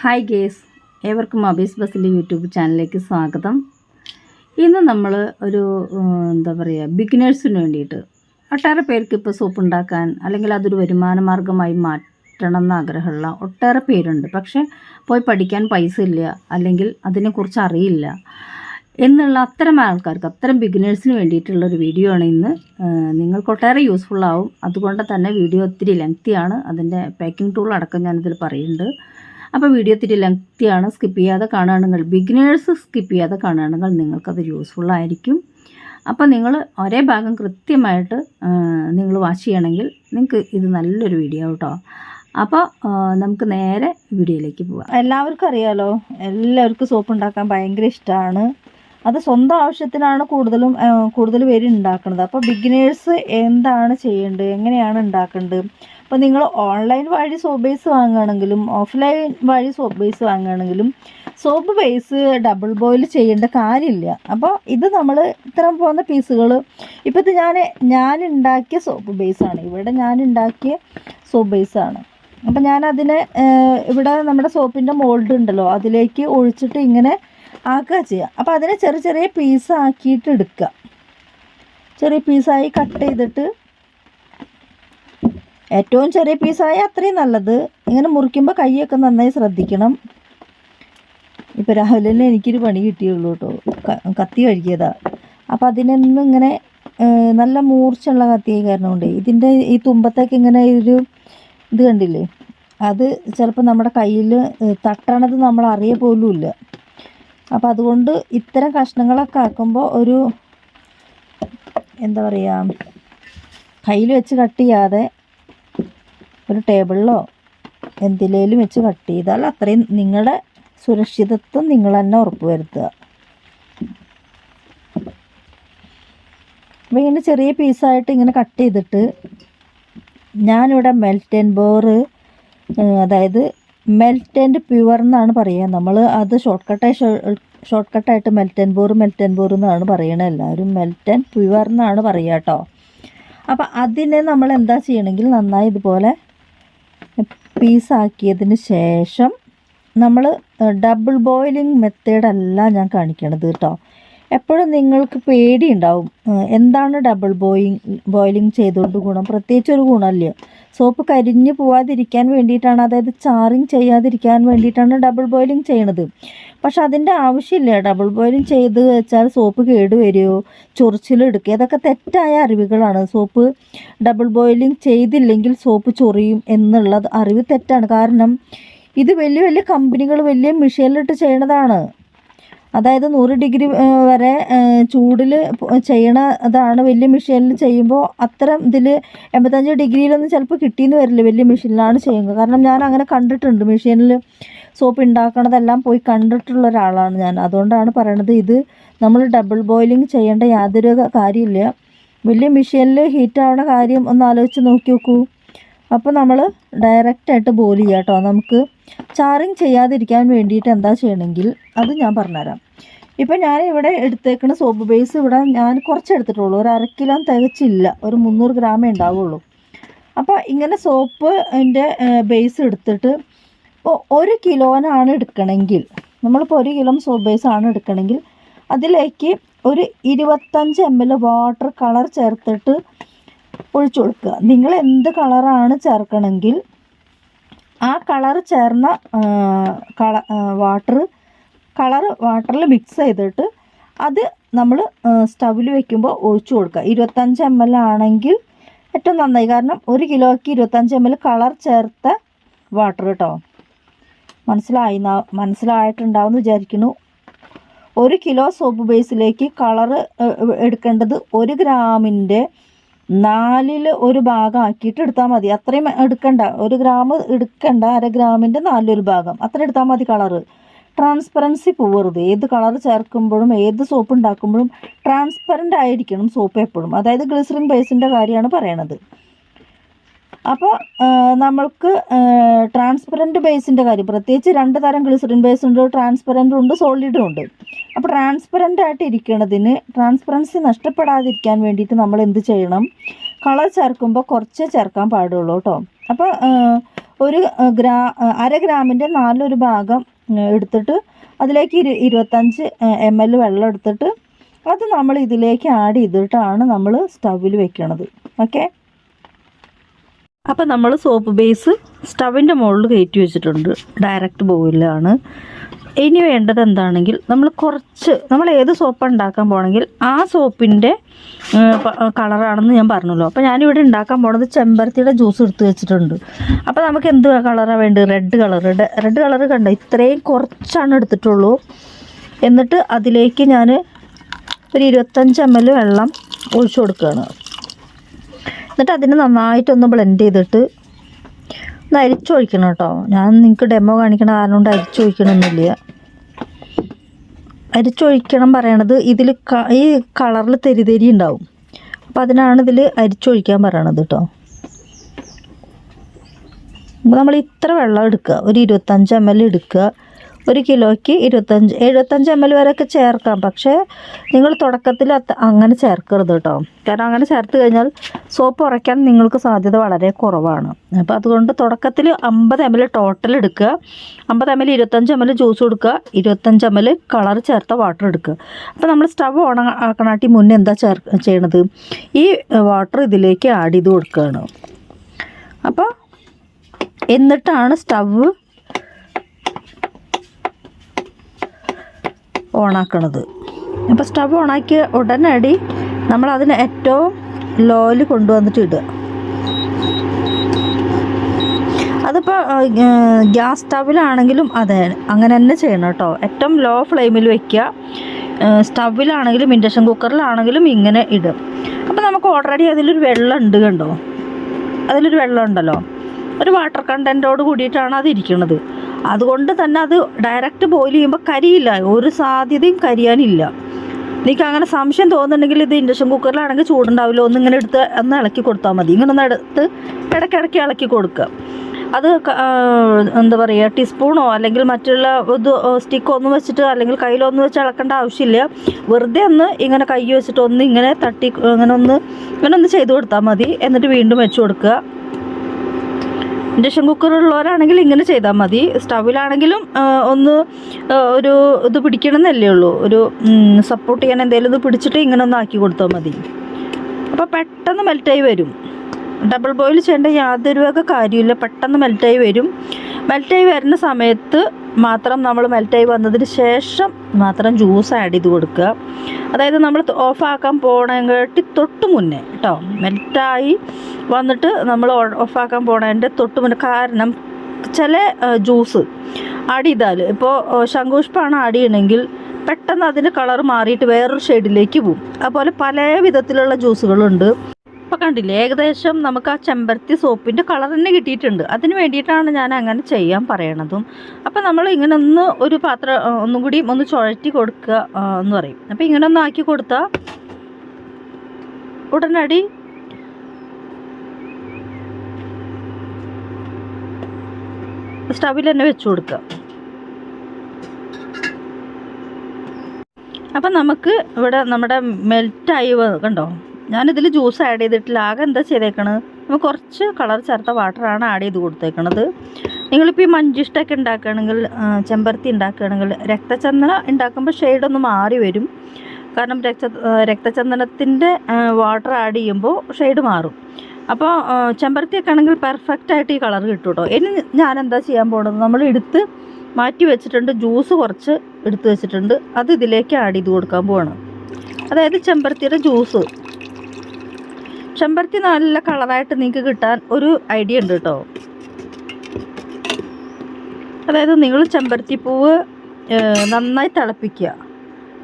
Hi guys ഏവർക്കും അബീസ് ബസിലെ YouTube ചാനലിലേക്ക് സ്വാഗതം. ഇന്ന് നമ്മൾ ഒരു എന്താ പറയുക ബിഗിനേഴ്സിന് വേണ്ടിയിട്ട് ഒട്ടേറെ പേർക്ക് ഇപ്പോൾ സോപ്പ് ഉണ്ടാക്കാൻ അല്ലെങ്കിൽ അതൊരു വരുമാന മാർഗമായി മാറ്റണം എന്ന് ആഗ്രഹമുള്ള ഒട്ടേറെ പേരുണ്ട്. പക്ഷേ പോയി പഠിക്കാൻ പൈസ ഇല്ല അല്ലെങ്കിൽ അതിനെക്കുറിച്ച് അറിയില്ല എന്നുള്ള അത്തരം ആൾക്കാർക്ക് അത്തരം ബിഗിനേഴ്സിന് വേണ്ടിയിട്ടുള്ള ഒരു വീഡിയോ ആണ് ഇന്ന്. നിങ്ങൾക്ക് ഒട്ടേറെ യൂസ്ഫുൾ അതുകൊണ്ട് തന്നെ വീഡിയോ ഒത്തിരി ലെങ്തിയാണ് അതിന്റെ പാക്കിംഗ് ടൂൾ അടക്കം ഞാനിതിൽ പറയുന്നുണ്ട്. അപ്പോൾ വീഡിയോ ഒത്തിരി ലെങ്തിയാണ് സ്കിപ്പ് ചെയ്യാതെ കാണുകയാണെങ്കിൽ ബിഗിനേഴ്സ് സ്കിപ്പ് ചെയ്യാതെ കാണുകയാണെങ്കിൽ നിങ്ങൾക്കത് യൂസ്ഫുൾ ആയിരിക്കും. അപ്പോൾ നിങ്ങൾ ഒരേ ഭാഗം കൃത്യമായിട്ട് നിങ്ങൾ വാച്ച് ചെയ്യണമെങ്കിൽ നിങ്ങൾക്ക് ഇത് നല്ലൊരു വീഡിയോ കേട്ടോ അപ്പോൾ നമുക്ക് നേരെ വീഡിയോയിലേക്ക് പോവാം. എല്ലാവർക്കും അറിയാലോ എല്ലാവർക്കും സോപ്പ് ഉണ്ടാക്കാൻ ഭയങ്കര ഇഷ്ടമാണ് അത് സ്വന്തം ആവശ്യത്തിനാണ് കൂടുതലും കൂടുതൽ പേര് ഉണ്ടാക്കുന്നത്. അപ്പോൾ ബിഗിനേഴ്സ് എന്താണ് ചെയ്യേണ്ടത്? എങ്ങനെയാണ് ഉണ്ടാക്കേണ്ടത്? അപ്പോൾ നിങ്ങൾ ഓൺലൈൻ വഴി സോപ്പ് ബേസ് വാങ്ങുകയാണെങ്കിലും ഓഫ്ലൈൻ വഴി സോപ്പ് ബേസ് വാങ്ങുകയാണെങ്കിലും സോപ്പ് ബേസ് ഡബിൾ ബോയിൽ ചെയ്യേണ്ട കാര്യമില്ല. അപ്പോൾ ഇത് നമ്മൾ ഇത്തരം പോകുന്ന പീസുകൾ ഇപ്പോൾ ഇത് ഞാൻ ഞാൻ ഉണ്ടാക്കിയ സോപ്പ് ബേസാണ് ഇവിടെ ഞാൻ ഉണ്ടാക്കിയ സോപ്പ് ബേസാണ് അപ്പം ഞാനതിനെ ഇവിടെ നമ്മുടെ സോപ്പിന്റെ മോൾഡ് ഉണ്ടല്ലോ അതിലേക്ക് ഒഴിച്ചിട്ട് ഇങ്ങനെ ആക്കുക ചെയ്യുക. അപ്പോൾ അതിനെ ചെറിയ ചെറിയ പീസ് ആക്കിയിട്ട് എടുക്കുക. ചെറിയ പീസായി കട്ട് ചെയ്തിട്ട് ഏറ്റവും ചെറിയ പീസായി അത്രയും നല്ലത്. ഇങ്ങനെ മുറിക്കുമ്പോൾ കൈയൊക്കെ നന്നായി ശ്രദ്ധിക്കണം. ഇപ്പോൾ രാവിലെ എനിക്കൊരു പണി കിട്ടിയുള്ളൂ കേട്ടോ. കത്തി കഴുകിയതാ. അപ്പോൾ അതിനൊന്നും ഇങ്ങനെ നല്ല മൂർച്ചയുള്ള കത്തിയായി കാരണം കൊണ്ട് ഇതിന്റെ ഈ തുമ്പത്തേക്ക് ഇങ്ങനെ ഒരു ഇത് കണ്ടില്ലേ? അത് ചിലപ്പോൾ നമ്മുടെ കയ്യിൽ തട്ടണത് നമ്മൾ അറിയ പോലും ഇല്ല അപ്പോൾ അതുകൊണ്ട് ഇത്തരം കഷ്ണങ്ങളൊക്കെ ആക്കുമ്പോൾ ഒരു എന്താ പറയുക കയ്യിൽ വെച്ച് കട്ട് ചെയ്യാതെ ഒരു ടേബിളിലോ എന്തിലേലും വെച്ച് കട്ട് ചെയ്താൽ അത്രയും നിങ്ങളുടെ സുരക്ഷിതത്വം നിങ്ങൾ തന്നെ ഉറപ്പ് വരുത്തുക. അപ്പോൾ ഇങ്ങനെ ചെറിയ പീസായിട്ട് ഇങ്ങനെ കട്ട് ചെയ്തിട്ട് ഞാനിവിടെ മെൽറ്റൻ ബോറ് അതായത് മെൽറ്റ് ആൻഡ് പ്യുവർ എന്നാണ് പറയുക. നമ്മൾ അത് ഷോർട്ട് കട്ടായി short കട്ടായിട്ട് melt and pour melt and pour എന്നാണ് പറയണത്. എല്ലാവരും മെൽറ്റ് ആൻഡ് പ്യുവർ എന്നാണ് പറയുക കേട്ടോ. അപ്പോൾ അതിനെ നമ്മൾ എന്താ ചെയ്യണമെങ്കിൽ നന്നായി ഇതുപോലെ പീസാക്കിയതിന് ശേഷം നമ്മൾ ഡബിൾ ബോയിലിംഗ് മെത്തേഡല്ല ഞാൻ കാണിക്കണത് കേട്ടോ. എപ്പോഴും നിങ്ങൾക്ക് പേടിയുണ്ടാവും ഉണ്ടാവും എന്താണ് ഡബിൾ ബോയിങ് ബോയിലിംഗ് ചെയ്തുകൊണ്ട് ഗുണം? പ്രത്യേകിച്ച് ഒരു സോപ്പ് കരിഞ്ഞു പോവാതിരിക്കാൻ വേണ്ടിയിട്ടാണ് അതായത് ചാറിങ് ചെയ്യാതിരിക്കാൻ വേണ്ടിയിട്ടാണ് ഡബിൾ ബോയിലിംഗ് ചെയ്യണത്. പക്ഷെ അതിന്റെ ആവശ്യമില്ല. ഡബിൾ ബോയിലിംഗ് ചെയ്ത് വെച്ചാൽ സോപ്പ് കേടുവരുമോ ചൊറിച്ചിലെടുക്കുക ഇതൊക്കെ തെറ്റായ അറിവുകളാണ്. സോപ്പ് ഡബിൾ ബോയിലിംഗ് ചെയ്തില്ലെങ്കിൽ സോപ്പ് ചൊറിയും എന്നുള്ളത് അറിവ് തെറ്റാണ്. കാരണം ഇത് വലിയ വലിയ കമ്പനികൾ വലിയ മെഷീനിലിട്ട് ചെയ്യണതാണ്. അതായത് നൂറ് ഡിഗ്രി വരെ ചൂടിൽ ചെയ്യണ അതാണ് വലിയ മെഷീനിൽ ചെയ്യുമ്പോൾ അത്തരം ഇതിൽ എൺപത്തഞ്ച് ഡിഗ്രിയിലൊന്നും ചിലപ്പോൾ കിട്ടിയെന്ന് വരില്ല വലിയ മെഷീനിലാണ് ചെയ്യുന്നത്. കാരണം ഞാൻ അങ്ങനെ കണ്ടിട്ടുണ്ട് മെഷീനിൽ സോപ്പ് ഉണ്ടാക്കണതെല്ലാം പോയി കണ്ടിട്ടുള്ള ഒരാളാണ് ഞാൻ. അതുകൊണ്ടാണ് പറയണത് ഇത് നമ്മൾ ഡബിൾ ബോയിലിംഗ് ചെയ്യേണ്ട യാതൊരു കാര്യമില്ല. വലിയ മെഷീനിൽ ഹീറ്റ് ആവണ കാര്യം ഒന്ന് ആലോചിച്ച് നോക്കി നോക്കൂ. അപ്പോൾ നമ്മൾ ഡയറക്റ്റായിട്ട് ബോയിൽ ചെയ്യുക കേട്ടോ നമുക്ക് ചാറിങ് ചെയ്യാതിരിക്കാൻ വേണ്ടിയിട്ട് എന്താ ചെയ്യണമെങ്കിൽ അത് ഞാൻ പറഞ്ഞുതരാം. ഇപ്പം ഞാൻ ഇവിടെ എടുത്തേക്കുന്ന സോപ്പ് ബേസ് ഇവിടെ ഞാൻ കുറച്ച് എടുത്തിട്ടുള്ളൂ. ഒരു അര കിലോ തികച്ചില്ല. ഒരു മുന്നൂറ് ഗ്രാമേ ഉണ്ടാവുള്ളൂ. അപ്പോൾ ഇങ്ങനെ സോപ്പ് എന്റെ ബേസ് എടുത്തിട്ട് ഒരു കിലോനാണ് എടുക്കണമെങ്കിൽ നമ്മളിപ്പോൾ ഒരു കിലോ സോപ്പ് ബേസ് ആണ് എടുക്കണമെങ്കിൽ അതിലേക്ക് ഒരു ഇരുപത്തഞ്ച് എം എൽ വാട്ടർ കളർ ചേർത്തിട്ട് ഒഴിച്ചു കൊടുക്കുക. നിങ്ങൾ എന്ത് കളറാണ് ചേർക്കണമെങ്കിൽ ആ കളർ ചേർന്ന കള വാട്ടർ കളർ വാട്ടറിൽ മിക്സ് ചെയ്തിട്ട് അത് നമ്മൾ സ്റ്റവിൽ വെക്കുമ്പോൾ ഒഴിച്ചു കൊടുക്കുക. ഇരുപത്തഞ്ച് എം എൽ ആണെങ്കിൽ ഏറ്റവും നന്നായി. കാരണം ഒരു കിലോയ്ക്ക് ഇരുപത്തഞ്ച് എം എൽ കളർ ചേർത്ത വാട്ടർ കേട്ടോ മനസ്സിലായി? മനസ്സിലായിട്ടുണ്ടാവും വിചാരിക്കുന്നു. ഒരു കിലോ സോപ്പ് ബേസിലേക്ക് കളറ് എടുക്കേണ്ടത് ഒരു ഗ്രാമിന്റെ നാലിൽ ഒരു ഭാഗം ആക്കിയിട്ട് എടുത്താൽ മതി. അത്രയും എടുക്കണ്ട. ഒരു ഗ്രാം എടുക്കണ്ട. അര ഗ്രാമിന്റെ നാലിലൊരു ഭാഗം. അത്ര എടുത്താൽ മതി കളറ് ട്രാൻസ്പെറൻസി പോവരുത്. ഏത് കളർ ചേർക്കുമ്പോഴും ഏത് സോപ്പ് ഉണ്ടാക്കുമ്പോഴും ട്രാൻസ്പെറന്റ് ആയിരിക്കണം സോപ്പ് എപ്പോഴും. അതായത് ഗ്ലിസറിൻ ബേസിന്റെ കാര്യമാണ് പറയണത്. അപ്പോൾ നമ്മൾക്ക് ട്രാൻസ്പെറന്റ് ബേസിന്റെ കാര്യം. പ്രത്യേകിച്ച് രണ്ട് തരം ഗ്ലിസറിൻ ബേസ് ഉണ്ട് ട്രാൻസ്പെറന്റും ഉണ്ട് സോളിഡും ഉണ്ട്. അപ്പോൾ ട്രാൻസ്പെറന്റ് ആയിട്ട് ഇരിക്കണതിന് ട്രാൻസ്പെറൻസി നഷ്ടപ്പെടാതിരിക്കാൻ വേണ്ടിയിട്ട് നമ്മൾ എന്ത് ചെയ്യണം? കളർ ചേർക്കുമ്പോൾ കുറച്ചേ ചേർക്കാൻ പാടുള്ളൂ കേട്ടോ. അപ്പോൾ ഒരു ഗ്രാ അര ഗ്രാമിന്റെ നാലൊരു ഭാഗം എടുത്തിട്ട് അതിലേക്ക് ഇരു ഇരുപത്തഞ്ച് എം എൽ വെള്ളം എടുത്തിട്ട് അത് നമ്മൾ ഇതിലേക്ക് ആഡ് ചെയ്തിട്ടാണ് നമ്മൾ സ്റ്റൗവിൽ വെക്കണത്. ഓക്കെ അപ്പോൾ നമ്മൾ സോപ്പ് ബേസ് സ്റ്റവിന്റെ മുകളിൽ കയറ്റി വെച്ചിട്ടുണ്ട്. ഡയറക്റ്റ് ബോയിലാണ് ഇനി വേണ്ടത് എന്താണെങ്കിൽ നമ്മൾ കുറച്ച് നമ്മൾ ഏത് സോപ്പ് ഉണ്ടാക്കാൻ പോകണമെങ്കിൽ ആ സോപ്പിന്റെ കളറാണെന്ന് ഞാൻ പറഞ്ഞല്ലോ. അപ്പോൾ ഞാനിവിടെ ഉണ്ടാക്കാൻ പോണത് ചെമ്പരത്തിയുടെ ജ്യൂസ് എടുത്ത് വെച്ചിട്ടുണ്ട്. അപ്പോൾ നമുക്ക് എന്ത് കളറാണ് വേണ്ടത്? റെഡ് കളർ റെഡ് കളർ കണ്ട? ഇത്രയും കുറച്ചാണ് എടുത്തിട്ടുള്ളൂ. എന്നിട്ട് അതിലേക്ക് ഞാൻ ഒരു ഇരുപത്തഞ്ച് എം എൽ വെള്ളം ഒഴിച്ചു കൊടുക്കുകയാണ്. എന്നിട്ട് അതിന് നന്നായിട്ടൊന്ന് ബ്ലെൻഡ് ചെയ്തിട്ട് ഒന്ന് അരിച്ചൊഴിക്കണം കേട്ടോ ഞാൻ നിങ്ങൾക്ക് ഡെമോ കാണിക്കണ കാരണം കൊണ്ട് അരിച്ചൊഴിക്കണമെന്നില്ല അരിച്ചൊഴിക്കണം പറയണത് ഇതിൽ ഈ കളറിൽ തെരി തെരി ഉണ്ടാവും അപ്പോൾ അതിനാണ് ഇതിൽ അരിച്ചൊഴിക്കാൻ പറയണത് കേട്ടോ അപ്പോൾ നമ്മൾ ഇത്ര വെള്ളം എടുക്കുക ഒരു ഇരുപത്തഞ്ച് എം എൽ എടുക്കുക ഒരു കിലോയ്ക്ക് ഇരുപത്തഞ്ച് എഴുപത്തഞ്ച് എം എൽ വരെയൊക്കെ ചേർക്കാം. പക്ഷേ നിങ്ങൾ തുടക്കത്തിൽ അങ്ങനെ ചേർക്കരുത് കേട്ടോ കാരണം അങ്ങനെ ചേർത്ത് കഴിഞ്ഞാൽ സോപ്പ് ഉറയ്ക്കാൻ നിങ്ങൾക്ക് സാധ്യത വളരെ കുറവാണ്. അപ്പോൾ അതുകൊണ്ട് തുടക്കത്തിൽ അമ്പത് എം എൽ ടോട്ടൽ എടുക്കുക. അമ്പത് എം എൽ ഇരുപത്തഞ്ച് എം എൽ ജ്യൂസ് കൊടുക്കുക. ഇരുപത്തഞ്ച് എം എൽ കളർ ചേർത്ത വാട്ടർ എടുക്കുക. അപ്പോൾ നമ്മൾ സ്റ്റവ് ഓൺ ആക്കണാട്ടി മുന്നേ എന്താ ചേർ ചെയ്യണത്? ഈ വാട്ടർ ഇതിലേക്ക് ആഡ് ചെയ്ത് കൊടുക്കുകയാണ്. അപ്പോൾ എന്നിട്ടാണ് സ്റ്റവ് ഓണാക്കണത്. അപ്പോൾ സ്റ്റവ് ഓണാക്കിയ ഉടനടി നമ്മൾ അതിന് ഏറ്റവും ലോയിൽ കൊണ്ടുവന്നിട്ട് ഇടുക. അതിപ്പോൾ ഗ്യാസ് സ്റ്റവിലാണെങ്കിലും അതെ അങ്ങനെ തന്നെ ചെയ്യണം കേട്ടോ. ഏറ്റവും ലോ ഫ്ലെയിമിൽ വയ്ക്കുക സ്റ്റവിലാണെങ്കിലും ഇൻഡക്ഷൻ കുക്കറിലാണെങ്കിലും ഇങ്ങനെ ഇടും അപ്പോൾ നമുക്ക് ഓൾറെഡി അതിലൊരു വെള്ളം ഉണ്ട് കണ്ടോ? അതിലൊരു വെള്ളം ഉണ്ടല്ലോ ഒരു വാട്ടർ കണ്ടന്റോട് കൂടിയിട്ടാണ് അത് ഇരിക്കുന്നത് അതുകൊണ്ട് തന്നെ അത് ഡയറക്റ്റ് ബോയിൽ ചെയ്യുമ്പോൾ കരിയില്ല. ഒരു സാധ്യതയും കരിയാനില്ല. എനിക്ക് അങ്ങനെ സംശയം തോന്നുന്നുണ്ടെങ്കിൽ ഇത് ഇൻഡക്ഷൻ കുക്കറിലാണെങ്കിൽ ചൂടുണ്ടാവില്ല. ഒന്ന് ഇങ്ങനെ എടുത്ത് ഒന്ന് ഇളക്കി കൊടുത്താൽ മതി. ഇങ്ങനെ ഒന്ന് എടുത്ത് ഇടയ്ക്കിടയ്ക്ക് ഇളക്കി കൊടുക്കുക. അത് എന്താ പറയുക ടീസ്പൂണോ അല്ലെങ്കിൽ മറ്റുള്ള ഇത് സ്റ്റിക്കോ ഒന്നും വെച്ചിട്ട് അല്ലെങ്കിൽ കയ്യിലൊന്നും വെച്ച് ഇളക്കേണ്ട ആവശ്യമില്ല. വെറുതെ ഒന്ന് ഇങ്ങനെ കൈ വെച്ചിട്ട് ഒന്ന് ഇങ്ങനെ തട്ടി ഇങ്ങനെ ഒന്ന് ഇങ്ങനെ ഒന്ന് ചെയ്ത് കൊടുത്താൽ മതി. എന്നിട്ട് വീണ്ടും വെച്ച് കൊടുക്കുക. ഇൻഡക്ഷൻ കുക്കറുള്ളവരാണെങ്കിൽ ഇങ്ങനെ ചെയ്താൽ മതി. സ്റ്റവിലാണെങ്കിലും ഒന്ന് ഒരു ഇത് പിടിക്കണമെന്നല്ലേ ഉള്ളൂ. ഒരു സപ്പോർട്ട് ചെയ്യാൻ എന്തെങ്കിലും ഇത് പിടിച്ചിട്ട് ഇങ്ങനെ ഒന്ന് ആക്കി കൊടുത്താൽ മതി. അപ്പോൾ പെട്ടെന്ന് മെൽറ്റായി വരും. ഡബിൾ ബോയിൽ ചെയ്യേണ്ട യാതൊരു വക കാര്യമില്ല പെട്ടെന്ന് മെൽറ്റായി വരും. മെൽറ്റായി വരുന്ന സമയത്ത് മാത്രം നമ്മൾ മെൽറ്റായി വന്നതിന് ശേഷം മാത്രം ജ്യൂസ് ആഡ് ചെയ്ത് കൊടുക്കുക. അതായത് നമ്മൾ ഓഫാക്കാൻ പോകണമെങ്കിൽ തൊട്ട് മുന്നേ കേട്ടോ മെൽറ്റായി വന്നിട്ട് നമ്മൾ ഓഫാക്കാൻ പോണതിന്റെ തൊട്ട് മുന്നേ കാരണം ചില ജ്യൂസ് ആഡ് ചെയ്താൽ ഇപ്പോൾ ശങ്കുഷ്പാണ് ആഡ് ചെയ്യണമെങ്കിൽ പെട്ടെന്ന് അതിന്റെ കളർ മാറിയിട്ട് വേറൊരു ഷെയ്ഡിലേക്ക് പോകും അതുപോലെ പല വിധത്തിലുള്ള ജ്യൂസുകളുണ്ട്. അപ്പോൾ കണ്ടില്ലേ ഏകദേശം നമുക്ക് ആ ചെമ്പരത്തി സോപ്പിന്റെ കളർ തന്നെ കിട്ടിയിട്ടുണ്ട്. അതിന് വേണ്ടിയിട്ടാണ് ഞാൻ അങ്ങനെ ചെയ്യാൻ പറയണതും. അപ്പോൾ നമ്മൾ ഇങ്ങനെ ഒന്ന് ഒരു പാത്രം ഒന്നും കൂടി ഒന്ന് ചുഴറ്റി കൊടുക്കുക എന്ന് പറയും. അപ്പോൾ ഇങ്ങനെ ഒന്ന് ആക്കി കൊടുത്താൽ ഉടനടി സ്റ്റവിൽ തന്നെ വെച്ച് കൊടുക്കുക. അപ്പം നമുക്ക് ഇവിടെ നമ്മുടെ മെൽറ്റായി കണ്ടോ? ഞാനിതിൽ ജ്യൂസ് ആഡ് ചെയ്തിട്ടില്ല. ആകെ എന്താ ചെയ്തേക്കണത് നമ്മൾ കുറച്ച് കളർ ചേർത്ത വാട്ടറാണ് ആഡ് ചെയ്ത് കൊടുത്തേക്കണത്. നിങ്ങളിപ്പോൾ ഈ മഞ്ചിഷ്ടമൊക്കെ ഉണ്ടാക്കുകയാണെങ്കിൽ ചെമ്പരത്തി ഉണ്ടാക്കുകയാണെങ്കിൽ രക്തചന്ദന ഉണ്ടാക്കുമ്പോൾ ഷെയ്ഡൊന്ന് മാറി വരും. കാരണം രക്ത രക്തചന്ദനത്തിന്റെ വാട്ടർ ആഡ് ചെയ്യുമ്പോൾ ഷെയ്ഡ് മാറും. അപ്പോൾ ചെമ്പരത്തിയൊക്കെ ആണെങ്കിൽ പെർഫെക്റ്റ് ആയിട്ട് ഈ കളർ കിട്ടും കേട്ടോ ഇനി ഞാൻ എന്താ ചെയ്യാൻ പോണത്? നമ്മൾ എടുത്ത് മാറ്റി വെച്ചിട്ടുണ്ട്. ജ്യൂസ് കുറച്ച് എടുത്ത് വെച്ചിട്ടുണ്ട്. അത് ഇതിലേക്ക് ആഡ് ചെയ്ത് കൊടുക്കാൻ പോവാണ്. അതായത് ചെമ്പരത്തിയുടെ ജ്യൂസ് ചെമ്പരത്തി നല്ല കളറായിട്ട് നിങ്ങൾക്ക് കിട്ടാൻ ഒരു ഐഡിയ ഉണ്ട് കേട്ടോ. അതായത് നിങ്ങൾ ചെമ്പരത്തി പൂവ് നന്നായി തിളപ്പിക്കുക.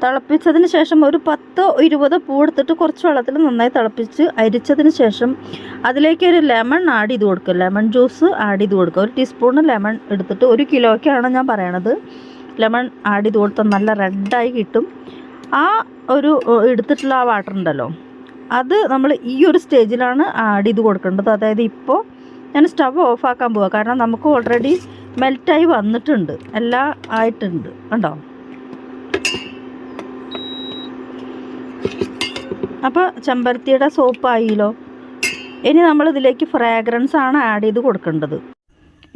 തിളപ്പിച്ചതിന് ശേഷം ഒരു പത്തോ ഇരുപതോ പൂ എടുത്തിട്ട് കുറച്ച് വെള്ളത്തിൽ നന്നായി തിളപ്പിച്ച് അരിച്ചതിന് ശേഷം അതിലേക്ക് ഒരു ലെമൺ ആഡ് ചെയ്ത് കൊടുക്കുക. ലെമൺ ജ്യൂസ് ആഡ് ചെയ്ത് കൊടുക്കുക. ഒരു ടീസ്പൂൺ ലെമൺ എടുത്തിട്ട് ഒരു കിലോയ്ക്കാണ് ഞാൻ പറയണത്. ലെമൺ ആഡ് ചെയ്ത് കൊടുത്താൽ നല്ല റെഡായി കിട്ടും. ആ ഒരു എടുത്തിട്ടുള്ള ആ വാട്ടർ ഉണ്ടല്ലോ. അത് നമ്മൾ ഈ ഒരു സ്റ്റേജിലാണ് ആഡ് ചെയ്ത് കൊടുക്കേണ്ടത്. അതായത് ഇപ്പോൾ ഞാൻ സ്റ്റവ് ഓഫാക്കാൻ പോവുക കാരണം നമുക്ക് ഓൾറെഡി മെൽറ്റായി വന്നിട്ടുണ്ട്. എല്ലാം ആയിട്ടുണ്ട്. കണ്ടോ? അപ്പോൾ ചെമ്പരത്തിയുടെ സോപ്പായില്ലോ ഇനി നമ്മളിതിലേക്ക് ഫ്രാഗ്രൻസ് ആണ് ആഡ് ചെയ്ത് കൊടുക്കേണ്ടത്.